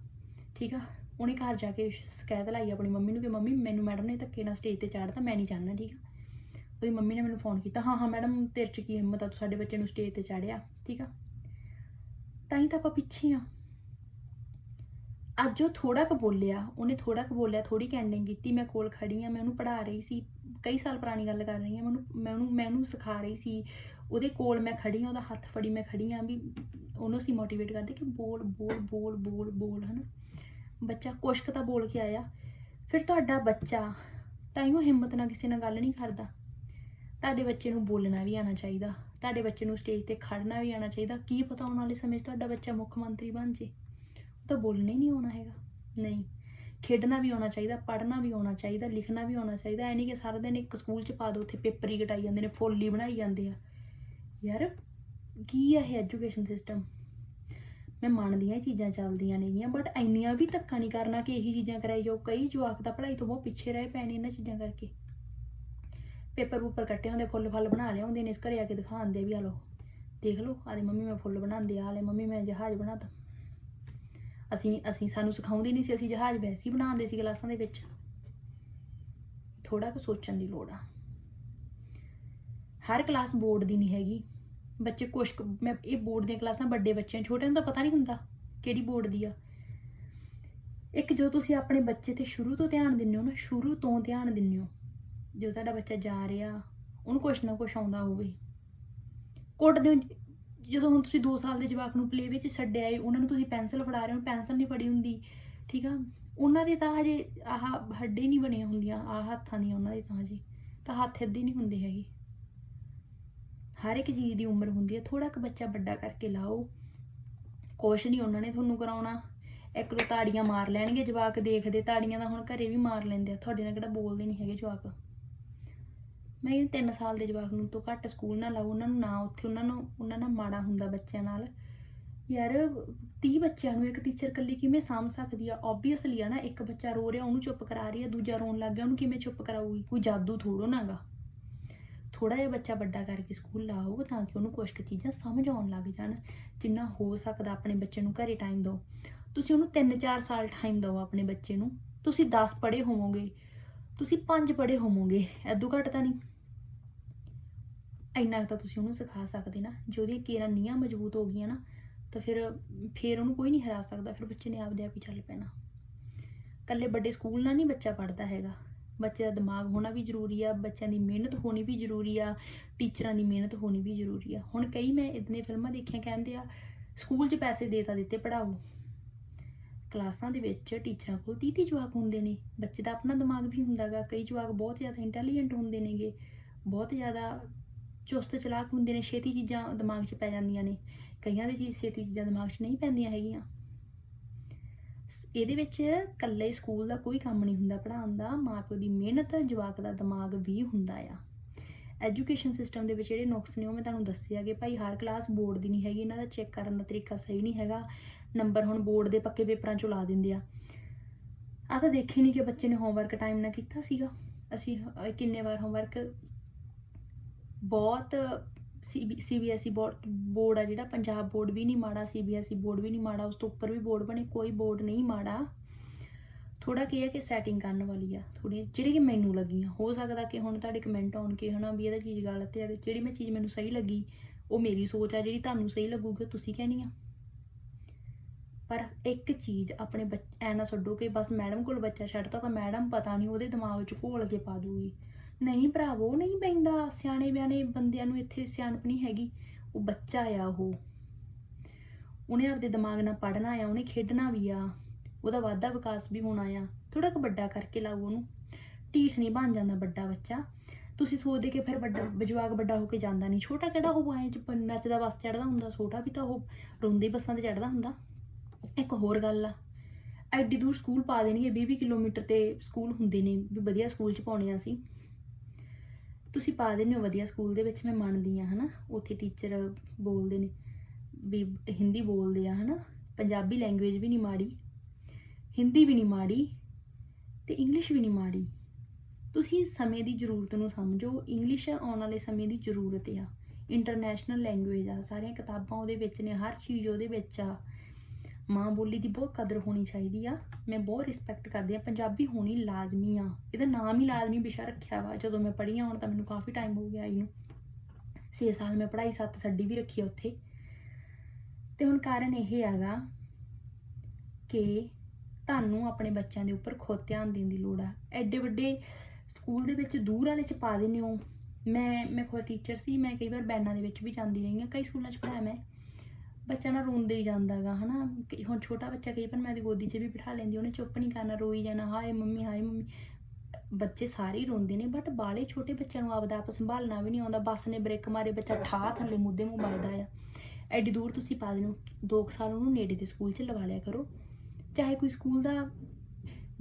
ਠੀਕ ਆ? ਉਹਨੇ ਘਰ ਜਾ ਕੇ ਸ਼ਿਕਾਇਤ ਲਾਈ ਆਪਣੀ ਮੰਮੀ ਨੂੰ ਕਿ, ਮੰਮੀ, ਮੈਨੂੰ ਮੈਡਮ ਨੇ ਧੱਕੇ ਨਾਲ ਸਟੇਜ ਤੇ ਚਾੜਤਾ ਮੈਂ ਨਹੀਂ ਚਾਹਨਾ ਠੀਕ ਆ? ਉਹਦੀ ਮੰਮੀ ਨੇ ਮੈਨੂੰ ਫੋਨ ਕੀਤਾ, ਹਾਂ ਹਾਂ ਮੈਡਮ ਤੇਰੇ ਚ ਕੀ ਹਿੰਮਤ ਆ? ਤੂੰ ਸਾਡੇ ਬੱਚੇ ਨੂੰ ਸਟੇਜ ਤੇ ਚਾੜਿਆ ਠੀਕ ਆ? ਤਾਂ ਹੀ ਤਾਂ ਆਪਾਂ ਪਿੱਛੇ ਆ। ਅੱਜ ਉਹ ਥੋੜਾ ਕੁ ਬੋਲਿਆ, ਉਹਨੇ ਥੋੜਾ ਕੁ ਬੋਲਿਆ ਥੋੜੀ ਕੈਂਡਿੰਗ ਕੀਤੀ, ਮੈਂ ਕੋਲ ਖੜੀ ਆ, ਮੈਂ ਉਹਨੂੰ ਪੜ੍ਹਾ ਰਹੀ ਸੀ। ਕਈ ਸਾਲ ਪੁਰਾਣੀ ਗੱਲ ਕਰ ਰਹੀ ਹਾਂ, ਮੈਨੂੰ, ਮੈਂ ਉਹਨੂੰ ਮੈਂ ਉਹਨੂੰ ਸਿਖਾ ਰਹੀ ਸੀ, ਉਹਦੇ ਕੋਲ ਮੈਂ ਖੜੀ ਆ ਉਹਦਾ ਹੱਥ ਫੜੀ ਮੈਂ ਖੜੀ ਆ ਵੀ ਉਹਨੂੰ ਅਸੀਂ ਮੋਟੀਵੇਟ ਕਰਦੇ ਕਿ ਬੋਲ ਬੋਲ ਬੋਲ ਬੋਲ ਬੋਲ, ਹਨਾ। ਬੱਚਾ ਕੁਸ਼ਕ ਤਾਂ ਬੋਲ ਕੇ ਆਇਆ। ਫਿਰ ਤੁਹਾਡਾ ਬੱਚਾ ਤਾਂ ਉਹ ਹਿੰਮਤ ਨਾਲ ਕਿਸੇ ਨਾਲ ਗੱਲ ਨਹੀਂ ਕਰਦਾ। ਤੁਹਾਡੇ ਬੱਚੇ ਨੂੰ ਬੋਲਣਾ ਵੀ ਆਉਣਾ ਚਾਹੀਦਾ। ਤੁਹਾਡੇ ਬੱਚੇ ਨੂੰ ਸਟੇਜ ਤੇ ਖੜਨਾ ਵੀ ਆਉਣਾ ਚਾਹੀਦਾ। ਕੀ ਪਤਾ ਆਉਣ ਵਾਲੇ ਸਮੇਂ 'ਚ ਤੁਹਾਡਾ ਬੱਚਾ ਮੁੱਖ ਮੰਤਰੀ ਬਣ ਜੇ। ਉਹ ਤਾਂ ਬੋਲਣਾ ਹੀ ਨਹੀਂ ਆਉਣਾ ਹੈਗਾ। ਨਹੀਂ। ਖੇਡਣਾ ਵੀ ਆਉਣਾ ਚਾਹੀਦਾ, ਪੜ੍ਹਨਾ ਵੀ ਆਉਣਾ ਚਾਹੀਦਾ, ਲਿਖਣਾ ਵੀ ਆਉਣਾ ਚਾਹੀਦਾ, ਐ ਨਹੀਂ ਕਿ ਸਾਰਾ ਦਿਨ ਇੱਕ ਸਕੂਲ 'ਚ ਪਾ ਦੋ, ਉੱਥੇ ਪੇਪਰ ਹੀ ਕਟਾਈ ਜਾਂਦੇ ਨੇ, ਫੁੱਲ ਹੀ ਬਣਾਈ ਜਾਂਦੇ ਆ। ਯਾਰ, ਕੀ ਆ ਇਹ ਐਜੂਕੇਸ਼ਨ ਸਿਸਟਮ? ਮੈਂ ਮੰਨਦੀ ਹਾਂ ਇਹ ਚੀਜ਼ਾਂ ਚੱਲਦੀਆਂ ਨੇਗੀਆਂ ਬਟ ਇੰਨੀਆਂ ਵੀ ਧੱਕਾ ਨਹੀਂ ਕਰਨਾ ਕਿ ਇਹੀ ਚੀਜ਼ਾਂ ਕਰਾਈ ਜਾਓ। ਕਈ ਜਵਾਕ ਤਾਂ ਪੜ੍ਹਾਈ ਤੋਂ ਬਹੁਤ ਪਿੱਛੇ ਰਹਿ ਪੈਣੇ ਇਹਨਾਂ ਚੀਜ਼ਾਂ ਕਰਕੇ। ਪੇਪਰ ਉੱਪਰ ਕੱਟੇ ਹੁੰਦੇ, ਫੁੱਲ ਫਲ ਬਣਾ ਲਿਆ ਹੁੰਦੇ ਨੇ, ਇਸ ਘਰੇ ਆ ਕੇ ਦਿਖਾਉਂਦੇ ਵੀ ਆ ਲੋ ਦੇਖ ਲਓ ਆਲੇ ਮੰਮੀ ਮੈਂ ਫੁੱਲ ਬਣਾਉਂਦੀ ਆ ਆਲੇ ਮੰਮੀ ਮੈਂ ਜਹਾਜ਼ ਬਣਾਤਾ। ਅਸੀਂ ਅਸੀਂ ਸਾਨੂੰ ਸਿਖਾਉਂਦੇ ਨਹੀਂ ਸੀ ਅਸੀਂ ਜਹਾਜ਼ ਵੈਸੇ ਹੀ ਬਣਾਉਂਦੇ ਸੀ ਕਲਾਸਾਂ ਦੇ ਵਿੱਚ। ਥੋੜਾ ਕੁ ਸੋਚਣ ਦੀ ਲੋੜ ਆ। ਹਰ ਕਲਾਸ ਬੋਰਡ ਦੀ ਨਹੀਂ ਹੈਗੀ। ਬੱਚੇ ਕੁਛ ਮੈਂ ਇਹ ਬੋਰਡ ਦੀਆਂ ਕਲਾਸਾਂ ਵੱਡੇ ਬੱਚਿਆਂ ਨੂੰ, ਛੋਟਿਆਂ ਨੂੰ ਤਾਂ ਪਤਾ ਨਹੀਂ ਹੁੰਦਾ ਕਿਹੜੀ ਬੋਰਡ ਦੀ ਆ। ਇੱਕ ਜੋ ਤੁਸੀਂ ਆਪਣੇ ਬੱਚੇ ਤੇ ਸ਼ੁਰੂ ਤੋਂ ਧਿਆਨ ਦਿੰਦੇ ਹੋ ਨਾ ਸ਼ੁਰੂ ਤੋਂ ਧਿਆਨ ਦਿੰਦੇ ਹੋ ਜੋ ਤੁਹਾਡਾ ਬੱਚਾ ਜਾ ਰਿਹਾ ਉਹਨੂੰ ਕੁਛ ਨਾ ਕੁਛ ਆਉਂਦਾ ਹੋਵੇ। ਕੁੱਟਦੇ ਹੋ ਜਦੋਂ ਹੁਣ ਤੁਸੀਂ 2 ਸਾਲ ਦੇ ਜਵਾਕ ਨੂੰ ਪਲੇ ਵਿੱਚ ਛੱਡਿਆ ਏ, ਉਹਨਾਂ ਨੂੰ ਤੁਸੀਂ ਪੈਨਸਲ ਫੜਾ ਰਹੇ ਹੋ ਪੈਨਸਲ ਨਹੀਂ ਫੜੀ ਹੁੰਦੀ, ਠੀਕ ਆ? ਉਹਨਾਂ ਦੇ ਤਾਂ ਹਜੇ ਆਹ ਹੱਡੇ ਨਹੀਂ ਬਣੀਆਂ ਹੁੰਦੀਆਂ, ਆਹ ਹੱਥਾਂ ਦੀਆਂ ਉਹਨਾਂ ਦੇ ਤਾਂ ਹਜੇ, ਤਾਂ ਹੱਥ ਇੱਦਾਂ ਨਹੀਂ ਹੁੰਦੇ ਹੈਗੇ। ਹਰ ਇੱਕ ਚੀਜ਼ ਦੀ ਉਮਰ ਹੁੰਦੀ ਹੈ ਥੋੜਾ ਕੁ ਬੱਚਾ ਵੱਡਾ ਕਰਕੇ ਲਾਓ, ਕੁਛ ਨਹੀਂ ਉਹਨਾਂ ਨੇ ਤੁਹਾਨੂੰ ਕਰਾਉਣਾ। ਇੱਕ ਦੋ ਤਾੜੀਆਂ ਮਾਰ ਲੈਣਗੇ ਜਵਾਕ, ਦੇਖਦੇ ਤਾੜੀਆਂ ਦਾ ਹੁਣ ਘਰੇ ਵੀ ਮਾਰ ਲੈਂਦੇ ਆ, ਤੁਹਾਡੇ ਨਾਲ ਕਿਹੜਾ ਬੋਲਦੇ ਨਹੀਂ ਹੈਗੇ ਜਵਾਕ। ਮੈਂ ਇਹ 3 ਸਾਲ ਦੇ ਜਵਾਕ ਨੂੰ ਤੋਂ ਘੱਟ ਸਕੂਲ ਨਾ ਲਾਓ, ਉਹਨਾਂ ਨੂੰ ਨਾ ਉੱਥੇ, ਉਹਨਾਂ ਨੂੰ, ਉਹਨਾਂ ਨਾਲ ਮਾੜਾ ਹੁੰਦਾ ਬੱਚਿਆਂ ਨਾਲ। ਯਾਰ 30 ਬੱਚਿਆਂ ਨੂੰ ਇੱਕ ਟੀਚਰ ਇਕੱਲੀ ਕਿਵੇਂ ਸਾਂਭ ਸਕਦੀ ਆ? ਆਬਵੀਅਸਲੀ ਆ ਨਾ, ਇੱਕ ਬੱਚਾ ਰੋ ਰਿਹਾ, ਉਹਨੂੰ ਚੁੱਪ ਕਰਾ ਰਹੀ ਆ, ਦੂਜਾ ਰੋਣ ਲੱਗ ਗਿਆ, ਉਹਨੂੰ ਕਿਵੇਂ ਚੁੱਪ ਕਰਾਊਗੀ? ਕੋਈ ਜਾਦੂ ਥੋੜੋ ਨਾਗਾ ਥੋੜਾ ਜਿਹਾ ਬੱਚਾ ਵੱਡਾ ਕਰਕੇ ਸਕੂਲ ਲਾਓ, ਤਾਂ ਕਿ ਉਹਨੂੰ ਕੁਝ ਕੁ ਚੀਜ਼ਾਂ ਸਮਝ ਆਉਣ ਲੱਗ ਜਾਣ, ਜਿੰਨਾ ਹੋ ਸਕਦਾ ਆਪਣੇ ਬੱਚੇ ਨੂੰ ਘਰੇ ਟਾਈਮ ਦਿਓ। ਤੁਸੀਂ ਉਹਨੂੰ 3-4 ਸਾਲ ਟਾਈਮ ਦਿਓ ਆਪਣੇ ਬੱਚੇ ਨੂੰ। ਤੁਸੀਂ 10 ਪੜ੍ਹੇ ਹੋਵੋਗੇ, ਤੁਸੀਂ 5 ਪੜ੍ਹੇ ਹੋਵੋਗੇ, ਐਦੋਂ ਘੱਟ ਤਾਂ ਨਹੀਂ। ਇੰਨਾ ਕੁ ਤਾਂ ਤੁਸੀਂ ਉਹਨੂੰ ਸਿਖਾ ਸਕਦੇ ਨਾ, ਜੇ ਉਹਦੀਆਂ ਕੇਰਾਂ ਨੀਆਂ ਮਜ਼ਬੂਤ ਹੋ ਗਈਆਂ ਨਾ, ਤਾਂ ਫਿਰ ਫਿਰ ਉਹਨੂੰ ਕੋਈ ਨਹੀਂ ਹਰਾ ਸਕਦਾ, ਫਿਰ ਬੱਚੇ ਨੇ ਆਪਦੇ ਆਪ ਹੀ ਚੱਲ ਪੈਣਾ। ਇਕੱਲੇ ਵੱਡੇ ਸਕੂਲ ਨਾਲ ਨਹੀਂ ਬੱਚਾ ਪੜ੍ਹਦਾ ਹੈਗਾ। ਬੱਚੇ ਦਾ ਦਿਮਾਗ ਹੋਣਾ ਵੀ ਜ਼ਰੂਰੀ ਆ, ਬੱਚਿਆਂ ਦੀ ਮਿਹਨਤ ਹੋਣੀ ਵੀ ਜ਼ਰੂਰੀ ਆ, ਟੀਚਰਾਂ ਦੀ ਮਿਹਨਤ ਹੋਣੀ ਵੀ ਜ਼ਰੂਰੀ ਆ। ਹੁਣ ਕਈ ਮੈਂ ਇਤਨੇ ਫਿਲਮਾਂ ਦੇਖੀਆਂ ਕਹਿੰਦੇ ਆ, ਸਕੂਲ 'ਚ ਪੈਸੇ ਦੇ ਤਾਂ ਦਿੱਤੇ ਪੜਾਓ ਕਲਾਸਾਂ ਦੇ ਵਿੱਚ ਟੀਚਰਾਂ ਕੋਲ 30 30 ਜਵਾਕ ਹੁੰਦੇ ਨੇ। ਬੱਚੇ ਦਾ ਆਪਣਾ ਦਿਮਾਗ ਵੀ ਹੁੰਦਾਗਾ। ਕਈ ਜਵਾਕ ਬਹੁਤ ਜ਼ਿਆਦਾ ਇੰਟੈਲੀਜੈਂਟ ਹੁੰਦੇ ਨੇਗੇ, ਬਹੁਤ ਜ਼ਿਆਦਾ ਚੁਸਤ ਚਲਾਕ ਹੁੰਦੇ ਨੇ, ਛੇਤੀ ਚੀਜ਼ਾਂ ਦਿਮਾਗ 'ਚ ਪੈ ਜਾਂਦੀਆਂ ਨੇ। ਕਈਆਂ ਦੀ ਚੀਜ਼ ਛੇਤੀ ਚੀਜ਼ਾਂ ਦਿਮਾਗ 'ਚ ਨਹੀਂ ਪੈਂਦੀਆਂ ਹੈਗੀਆਂ। ਸ- ਇਹਦੇ ਵਿੱਚ ਇਕੱਲੇ ਸਕੂਲ ਦਾ ਕੋਈ ਕੰਮ ਨਹੀਂ ਹੁੰਦਾ, ਪੜ੍ਹਾਉਣ ਦਾ। ਮਾਪਿਓ ਦੀ ਮਿਹਨਤ, ਜਵਾਕ ਦਾ ਦਿਮਾਗ ਵੀ ਹੁੰਦਾ ਆ। ਐਜੂਕੇਸ਼ਨ ਸਿਸਟਮ ਦੇ ਵਿੱਚ ਜਿਹੜੇ ਨੁਕਸ ਨੇ, ਉਹ ਮੈਂ ਤੁਹਾਨੂੰ ਦੱਸਿਆ ਕਿ ਭਾਈ, ਹਰ ਕਲਾਸ ਬੋਰਡ ਦੀ ਨਹੀਂ ਹੈਗੀ। ਇਹਨਾਂ ਦਾ ਚੈੱਕ ਕਰਨ ਦਾ ਤਰੀਕਾ ਸਹੀ ਨਹੀਂ ਹੈਗਾ। ਨੰਬਰ ਹੁਣ ਬੋਰਡ ਦੇ ਪੱਕੇ ਪੇਪਰਾਂ 'ਚੋਂ ਲਾ ਦਿੰਦੇ ਆ। ਆ ਤਾਂ ਦੇਖੀ ਨਹੀਂ ਕਿ ਬੱਚੇ ਨੇ ਹੋਮਵਰਕ ਟਾਈਮ ਨਾਲ ਕੀਤਾ ਸੀਗਾ। ਅਸੀਂ ਕਿੰਨੇ ਵਾਰ ਹੋਮਵਰਕ ਬਹੁਤ ਸੀਬੀਐਸਈ ਬੋਰਡ ਬੋਰਡ ਆ ਜਿਹੜਾ, ਪੰਜਾਬ ਬੋਰਡ ਵੀ ਨਹੀਂ ਮਾੜਾ ਸੀਬੀਐਸਈ ਬੋਰਡ ਵੀ ਨਹੀਂ ਮਾੜਾ, ਉਸ ਤੋਂ ਉੱਪਰ ਵੀ ਬੋਰਡ ਬਣੇ, ਕੋਈ ਬੋਰਡ ਨਹੀਂ ਮਾੜਾ। ਥੋੜਾ ਕੀ ਹੈ ਕਿ ਸੈਟਿੰਗ ਕਰਨ ਵਾਲੀ ਆ ਥੋੜੀ ਜਿਹੜੀ ਕਿ ਮੈਨੂੰ ਲੱਗੀ ਹੋ ਸਕਦਾ ਕਿ ਹੁਣ ਤੁਹਾਡੇ ਕਮੈਂਟ ਆਉਣ ਕੇ ਹਨਾ ਵੀ ਇਹਦਾ ਚੀਜ਼ ਗਲਤ ਹੈ ਜਿਹੜੀ ਮੈਂ ਚੀਜ਼ ਮੈਨੂੰ ਸਹੀ ਲੱਗੀ, ਉਹ ਮੇਰੀ ਸੋਚ ਆ, ਜਿਹੜੀ ਤੁਹਾਨੂੰ ਸਹੀ ਲੱਗੂਗੀ ਤੁਸੀਂ ਕਹਿਣੀ ਆ। ਪਰ ਇੱਕ ਚੀਜ਼ ਆਪਣੇ ਬੱਚ, ਐ ਨਾ ਛੱਡੋ ਕਿ ਬਸ ਮੈਡਮ ਕੋਲ ਬੱਚਾ ਛੱਡਤਾ ਤਾਂ ਮੈਡਮ ਪਤਾ ਨਹੀਂ ਉਹਦੇ ਦਿਮਾਗ 'ਚ ਘੋਲ ਕੇ ਪਾ ਦੂਗੀ। ਨਹੀਂ ਭਰਾਵੋ ਨਹੀਂ ਪੈਂਦਾ ਸਿਆਣੇ ਬਿਆਣੇ ਬੰਦਿਆਂ ਨੂੰ ਇੱਥੇ ਸਿਆਣਪ ਨਹੀਂ ਹੈਗੀ। ਉਹ ਬੱਚਾ ਆ ਉਹ। ਉਹਨੇ ਆਪਦੇ ਦਿਮਾਗ ਨਾਲ ਪੜ੍ਹਨਾ ਆ, ਉਹਨੇ ਖੇਡਣਾ ਵੀ ਆ। ਉਹਦਾ ਵਾਧਾ ਵਿਕਾਸ ਵੀ ਹੋਣਾ ਆ। ਥੋੜਾ ਕੁ ਵੱਡਾ ਕਰਕੇ ਲਾਓ ਉਹਨੂੰ। ਢੀਠ ਨਹੀਂ ਬਣ ਜਾਂਦਾ ਵੱਡਾ ਬੱਚਾ। ਤੁਸੀਂ ਸੋਚਦੇ ਕਿ ਫਿਰ ਵੱਡਾ, ਜਵਾਕ ਵੱਡਾ ਹੋ ਕੇ ਜਾਂਦਾ ਨਹੀਂ। ਛੋਟਾ ਕਿਹੜਾ ਉਹ ਐਂ ਚ ਨੱਚਦਾ ਬੱਸ ਚੜਦਾ ਹੁੰਦਾ। ਛੋਟਾ ਵੀ ਤਾਂ ਉਹ ਰੋਂਦੇ ਬੱਸਾਂ ਤੇ ਚੜਦਾ ਹੁੰਦਾ। ਇੱਕ ਹੋਰ ਗੱਲ ਆ। ਐਡੀ ਦੂਰ ਸਕੂਲ ਪਾ ਦੇਣਗੇ 20 ਕਿਲੋਮੀਟਰ ਤੇ ਸਕੂਲ ਹੁੰਦੇ ਨੇ, ਵੀ ਵਧੀਆ ਸਕੂਲ ਚ ਪਾਉਣੇ ਆ ਅਸੀਂ। ਤੁਸੀਂ ਪਾ ਦਿੰਦੇ ਹੋ ਵਧੀਆ ਸਕੂਲ ਦੇ ਵਿੱਚ, ਮੈਂ ਮੰਨਦੀ ਆ ਹਨਾ? ਉੱਥੇ ਟੀਚਰ ਬੋਲਦੇ ਨੇ ਵੀ ਹਿੰਦੀ ਬੋਲਦੇ ਆ, ਹਨਾ? ਪੰਜਾਬੀ ਲੈਂਗੁਏਜ ਵੀ ਨਹੀਂ ਮਾੜੀ, ਹਿੰਦੀ ਵੀ ਨਹੀਂ ਮਾੜੀ ਤੇ ਇੰਗਲਿਸ਼ ਵੀ ਨਹੀਂ ਮਾੜੀ। ਤੁਸੀਂ ਸਮੇਂ ਦੀ ਜ਼ਰੂਰਤ ਨੂੰ ਸਮਝੋ। ਇੰਗਲਿਸ਼ ਆਉਣ ਵਾਲੇ ਸਮੇਂ ਦੀ ਜ਼ਰੂਰਤ ਆ। ਇੰਟਰਨੈਸ਼ਨਲ ਲੈਂਗੁਏਜ ਆ। ਸਾਰੀਆਂ ਕਿਤਾਬਾਂ ਉਹਦੇ ਵਿੱਚ ਨੇ, ਹਰ ਚੀਜ਼ ਉਹਦੇ ਵਿੱਚ ਆ। ਮਾਂ ਬੋਲੀ ਦੀ ਬਹੁਤ ਕਦਰ ਹੋਣੀ ਚਾਹੀਦੀ ਆ। ਮੈਂ ਬਹੁਤ ਰਿਸਪੈਕਟ ਕਰਦੀ ਆ। ਪੰਜਾਬੀ ਹੋਣੀ ਲਾਜ਼ਮੀ ਆ। ਇਹਦਾ ਨਾਮ ਹੀ ਲਾਜ਼ਮੀ ਵਿਸ਼ਾ ਰੱਖਿਆ ਵਾ। ਜਦੋਂ ਮੈਂ ਪੜ੍ਹੀ ਆ, ਹੁਣ ਤਾਂ ਮੈਨੂੰ ਕਾਫੀ ਟਾਈਮ ਹੋ ਗਿਆ ਇਹਨੂੰ। 6 ਸਾਲ ਮੈਂ ਪੜ੍ਹਾਈ, ਸੱਤ ਛੱਡੀ ਵੀ ਰੱਖੀ ਉੱਥੇ। ਤੇ ਹੁਣ ਕਾਰਨ ਇਹ ਹੈਗਾ ਕਿ ਤੁਹਾਨੂੰ ਆਪਣੇ ਬੱਚਿਆਂ ਦੇ ਉੱਪਰ ਖੁਦ ਧਿਆਨ ਦੇਣ ਦੀ ਲੋੜ ਆ। ਐਡੇ ਵੱਡੇ ਸਕੂਲ ਦੇ ਵਿੱਚ ਦੂਰ ਵਾਲੇ ਚ ਪਾ ਦਿੰਦੇ ਹੋ। ਮੈਂ ਮੈਂ ਖੁਦ ਟੀਚਰ ਸੀ। ਮੈਂ ਕਈ ਵਾਰ ਬੈਨਾਂ ਦੇ ਵਿੱਚ ਵੀ ਜਾਂਦੀ ਰਹੀ ਹਾਂ। ਕਈ ਸਕੂਲਾਂ 'ਚ ਪੜ੍ਹਾਇਆ ਮੈਂ। ਬੱਚਾ ਨਾ ਰੋਂਦੇ ਹੀ ਜਾਂਦਾਗਾ ਹਨਾ। ਕਿ ਹੁਣ ਛੋਟਾ ਬੱਚਾ ਕਈ ਵਾਰ ਮੈਂ ਉਹਦੀ ਗੋਦੀ 'ਚ ਵੀ ਬਿਠਾ ਲੈਂਦੀ, ਉਹਨੇ ਚੁੱਪ ਨਹੀਂ ਕਰਨਾ, ਰੋਈ ਜਾਣਾ, ਹਾਏ ਮੰਮੀ ਹਾਏ ਮੰਮੀ। ਬੱਚੇ ਸਾਰੇ ਹੀ ਰੋਂਦੇ ਨੇ ਬਟ ਬਾਲੇ ਛੋਟੇ ਬੱਚਿਆਂ ਨੂੰ ਆਪਦਾ ਆਪ ਸੰਭਾਲਣਾ ਵੀ ਨਹੀਂ ਆਉਂਦਾ, ਬੱਸ ਨੇ ਬ੍ਰੇਕ ਮਾਰੇ, ਬੱਚਾ ਠਾ ਥੱਲੇ ਮੁੱਦੇ ਮੂੰਹ ਵੱਜਦਾ ਆ। ਐਡੀ ਦੂਰ ਤੁਸੀਂ ਪਾ ਦੇਣੋ, ਦੋ ਕੁ ਸਾਲ ਉਹਨੂੰ ਨੇੜੇ ਦੇ ਸਕੂਲ 'ਚ ਲਵਾ ਲਿਆ ਕਰੋ। ਚਾਹੇ ਕੋਈ ਸਕੂਲ ਦਾ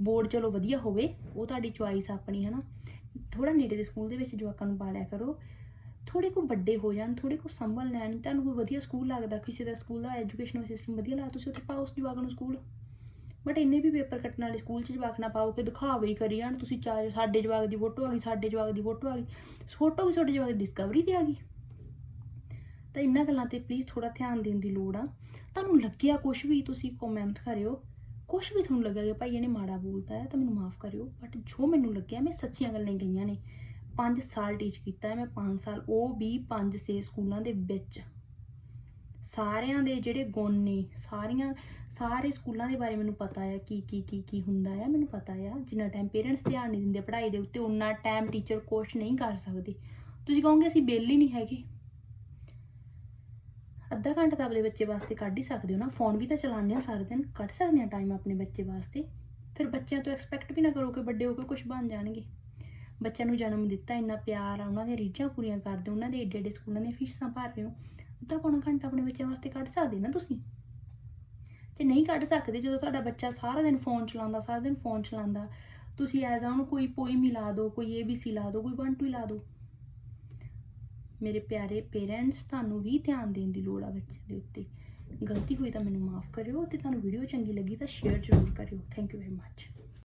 ਬੋਰਡ ਚਲੋ ਵਧੀਆ ਹੋਵੇ, ਉਹ ਤੁਹਾਡੀ ਚੁਆਇਸ ਆਪਣੀ ਹੈ ਨਾ ਥੋੜਾ ਨੇੜੇ ਦੇ ਸਕੂਲ ਦੇ ਵਿੱਚ ਜਵਾਕਾਂ ਨੂੰ ਪਾ ਲਿਆ ਕਰੋ। ਥੋੜੇ ਕੋ ਵੱਡੇ ਹੋ ਜਾਣ ਥੋੜੇ ਕੋ ਸੰਭਲ ਲੈਣ, ਤੁਹਾਨੂੰ ਕੋਈ ਵਧੀਆ ਸਕੂਲ ਲੱਗਦਾ, ਕਿਸੇ ਦਾ ਸਕੂਲ ਦਾ ਐਜੂਕੇਸ਼ਨਲ ਸਿਸਟਮ ਵਧੀਆ ਲੱਗਦਾ, ਤੁਸੀਂ ਉੱਥੇ ਪਾਓ ਉਸ ਜਵਾਕ ਨੂੰ ਸਕੂਲ। ਬਟ ਇੰਨੇ ਵੀ ਪੇਪਰ ਕੱਟਣ ਵਾਲੇ ਸਕੂਲ 'ਚ ਜਵਾਕ ਨਾ ਪਾਓ ਕਿ ਦਿਖਾਵੇ ਹੀ ਕਰੀ ਜਾਣ, ਤੁਸੀਂ ਚਾਹ ਸਾਡੇ ਜਵਾਕ ਦੀ ਫੋਟੋ ਆ ਗਈ, ਸਾਡੇ ਜਵਾਕ ਦੀ ਫੋਟੋ ਆ ਗਈ ਫੋਟੋ ਵੀ ਤੁਹਾਡੇ ਜਵਾਕ ਦੀ ਡਿਸਕਵਰੀ ਤੇ ਆ ਗਈ। ਤਾਂ ਇਹਨਾਂ ਗੱਲਾਂ ਤੇ ਪਲੀਜ਼ ਥੋੜਾ ਧਿਆਨ ਦੇਣ ਦੀ ਲੋੜ ਆ। ਤੁਹਾਨੂੰ ਲੱਗਿਆ ਕੁਝ ਵੀ ਤੁਸੀਂ ਕਮੈਂਟ ਕਰਿਓ ਕੁਝ ਵੀ ਤੁਹਾਨੂੰ ਲੱਗਿਆ ਕਿ ਭਾਈ ਇਹਨੇ ਮਾੜਾ ਬੋਲਤਾ ਹੈ ਤਾਂ ਮੈਨੂੰ ਮਾਫ ਕਰਿਓ ਬਟ ਜੋ ਮੈਨੂੰ ਲੱਗਿਆ ਮੈਂ ਸੱਚੀਆਂ ਗੱਲਾਂ ਹੀ ਕਹੀਆਂ ਨੇ। 5 ਸਾਲ ਟੀਚ ਕੀਤਾ ਹੈ, ਮੈਂ 5 ਸਾਲ, ਉਹ ਵੀ 5 6 ਸਕੂਲਾਂ ਦੇ ਵਿੱਚ। ਸਾਰਿਆਂ ਦੇ ਜਿਹੜੇ ਗੁਣ ਨੇ, ਸਾਰੀਆਂ, ਸਾਰੇ ਸਕੂਲਾਂ ਦੇ ਬਾਰੇ ਮੈਨੂੰ ਪਤਾ ਹੈ ਕੀ ਕੀ ਕੀ ਕੀ ਹੁੰਦਾ ਹੈ ਮੈਨੂੰ ਪਤਾ ਹੈ ਜਿੰਨਾ ਟਾਈਮ ਪੇਰੈਂਟਸ ਧਿਆਨ ਨਹੀਂ ਦਿੰਦੇ ਪੜ੍ਹਾਈ ਦੇ ਉੱਤੇ ਉਨਾ ਟਾਈਮ ਟੀਚਰ ਕੁਛ ਨਹੀਂ ਕਰ ਸਕਦੇ। ਤੁਸੀਂ ਕਹੋਗੇ ਅਸੀਂ ਬਿੱਲ ਹੀ ਨਹੀਂ ਹੈਗੇ। ਅੱਧਾ ਘੰਟਾ ਤਾਂ ਆਪਣੇ ਬੱਚੇ ਵਾਸਤੇ ਕੱਢ ਹੀ ਸਕਦੇ ਹੋ ਨਾ। ਫੋਨ ਵੀ ਤਾਂ ਚਲਾਉਂਦੇ ਹੋ ਸਾਰੇ ਦਿਨ, ਕੱਢ ਸਕਦੇ ਆ ਟਾਈਮ ਆਪਣੇ ਬੱਚੇ ਵਾਸਤੇ। ਫਿਰ ਬੱਚਿਆਂ ਤੋਂ ਐਕਸਪੈਕਟ ਵੀ ਨਾ ਕਰੋ ਕਿ ਵੱਡੇ ਹੋ ਕੇ ਕੁਝ ਬਣ ਜਾਣਗੇ। ਬੱਚਿਆਂ ਨੂੰ ਜਨਮ ਦਿੱਤਾ, ਇੰਨਾ ਪਿਆਰ ਆ, ਉਹਨਾਂ ਦੀਆਂ ਰੀਝਾਂ ਪੂਰੀਆਂ ਕਰਦੇ ਹੋ ਉਹਨਾਂ ਦੇ ਏਡੇ ਏਡੇ ਸਕੂਲਾਂ ਦੀਆਂ ਫੀਸਾਂ ਭਰ ਰਹੇ ਹੋ, ਅੱਧਾ ਪੌਣਾ ਘੰਟਾ ਆਪਣੇ ਬੱਚਿਆਂ ਵਾਸਤੇ ਕੱਢ ਸਕਦੇ ਨਾ ਤੁਸੀਂ? ਜੇ ਨਹੀਂ ਕੱਢ ਸਕਦੇ, ਜਦੋਂ ਤੁਹਾਡਾ ਬੱਚਾ ਸਾਰਾ ਦਿਨ ਫੋਨ ਚਲਾਉਂਦਾ, ਸਾਰਾ ਦਿਨ ਫੋਨ ਚਲਾਉਂਦਾ, ਤੁਸੀਂ ਐਜ਼ ਆ ਉਹਨੂੰ ਕੋਈ ਪੋਇਮ ਲਾ ਦਿਓ, ਕੋਈ ਏਬੀਸੀ ਲਾ ਦਿਓ, ਕੋਈ 1 2 ਲਾ ਦਿਓ। ਮੇਰੇ ਪਿਆਰੇ ਪੇਰੈਂਟਸ ਤੁਹਾਨੂੰ ਵੀ ਧਿਆਨ ਦੇਣ ਦੀ ਲੋੜ ਆ ਬੱਚਿਆਂ ਦੇ ਉੱਤੇ। ਗਲਤੀ ਹੋਈ ਤਾਂ ਮੈਨੂੰ ਮਾਫ ਕਰਿਓ, ਤੇ ਤੁਹਾਨੂੰ ਵੀਡੀਓ ਚੰਗੀ ਲੱਗੀ ਤਾਂ ਸ਼ੇਅਰ ਜ਼ਰੂਰ ਕਰਿਓ। Thank you very much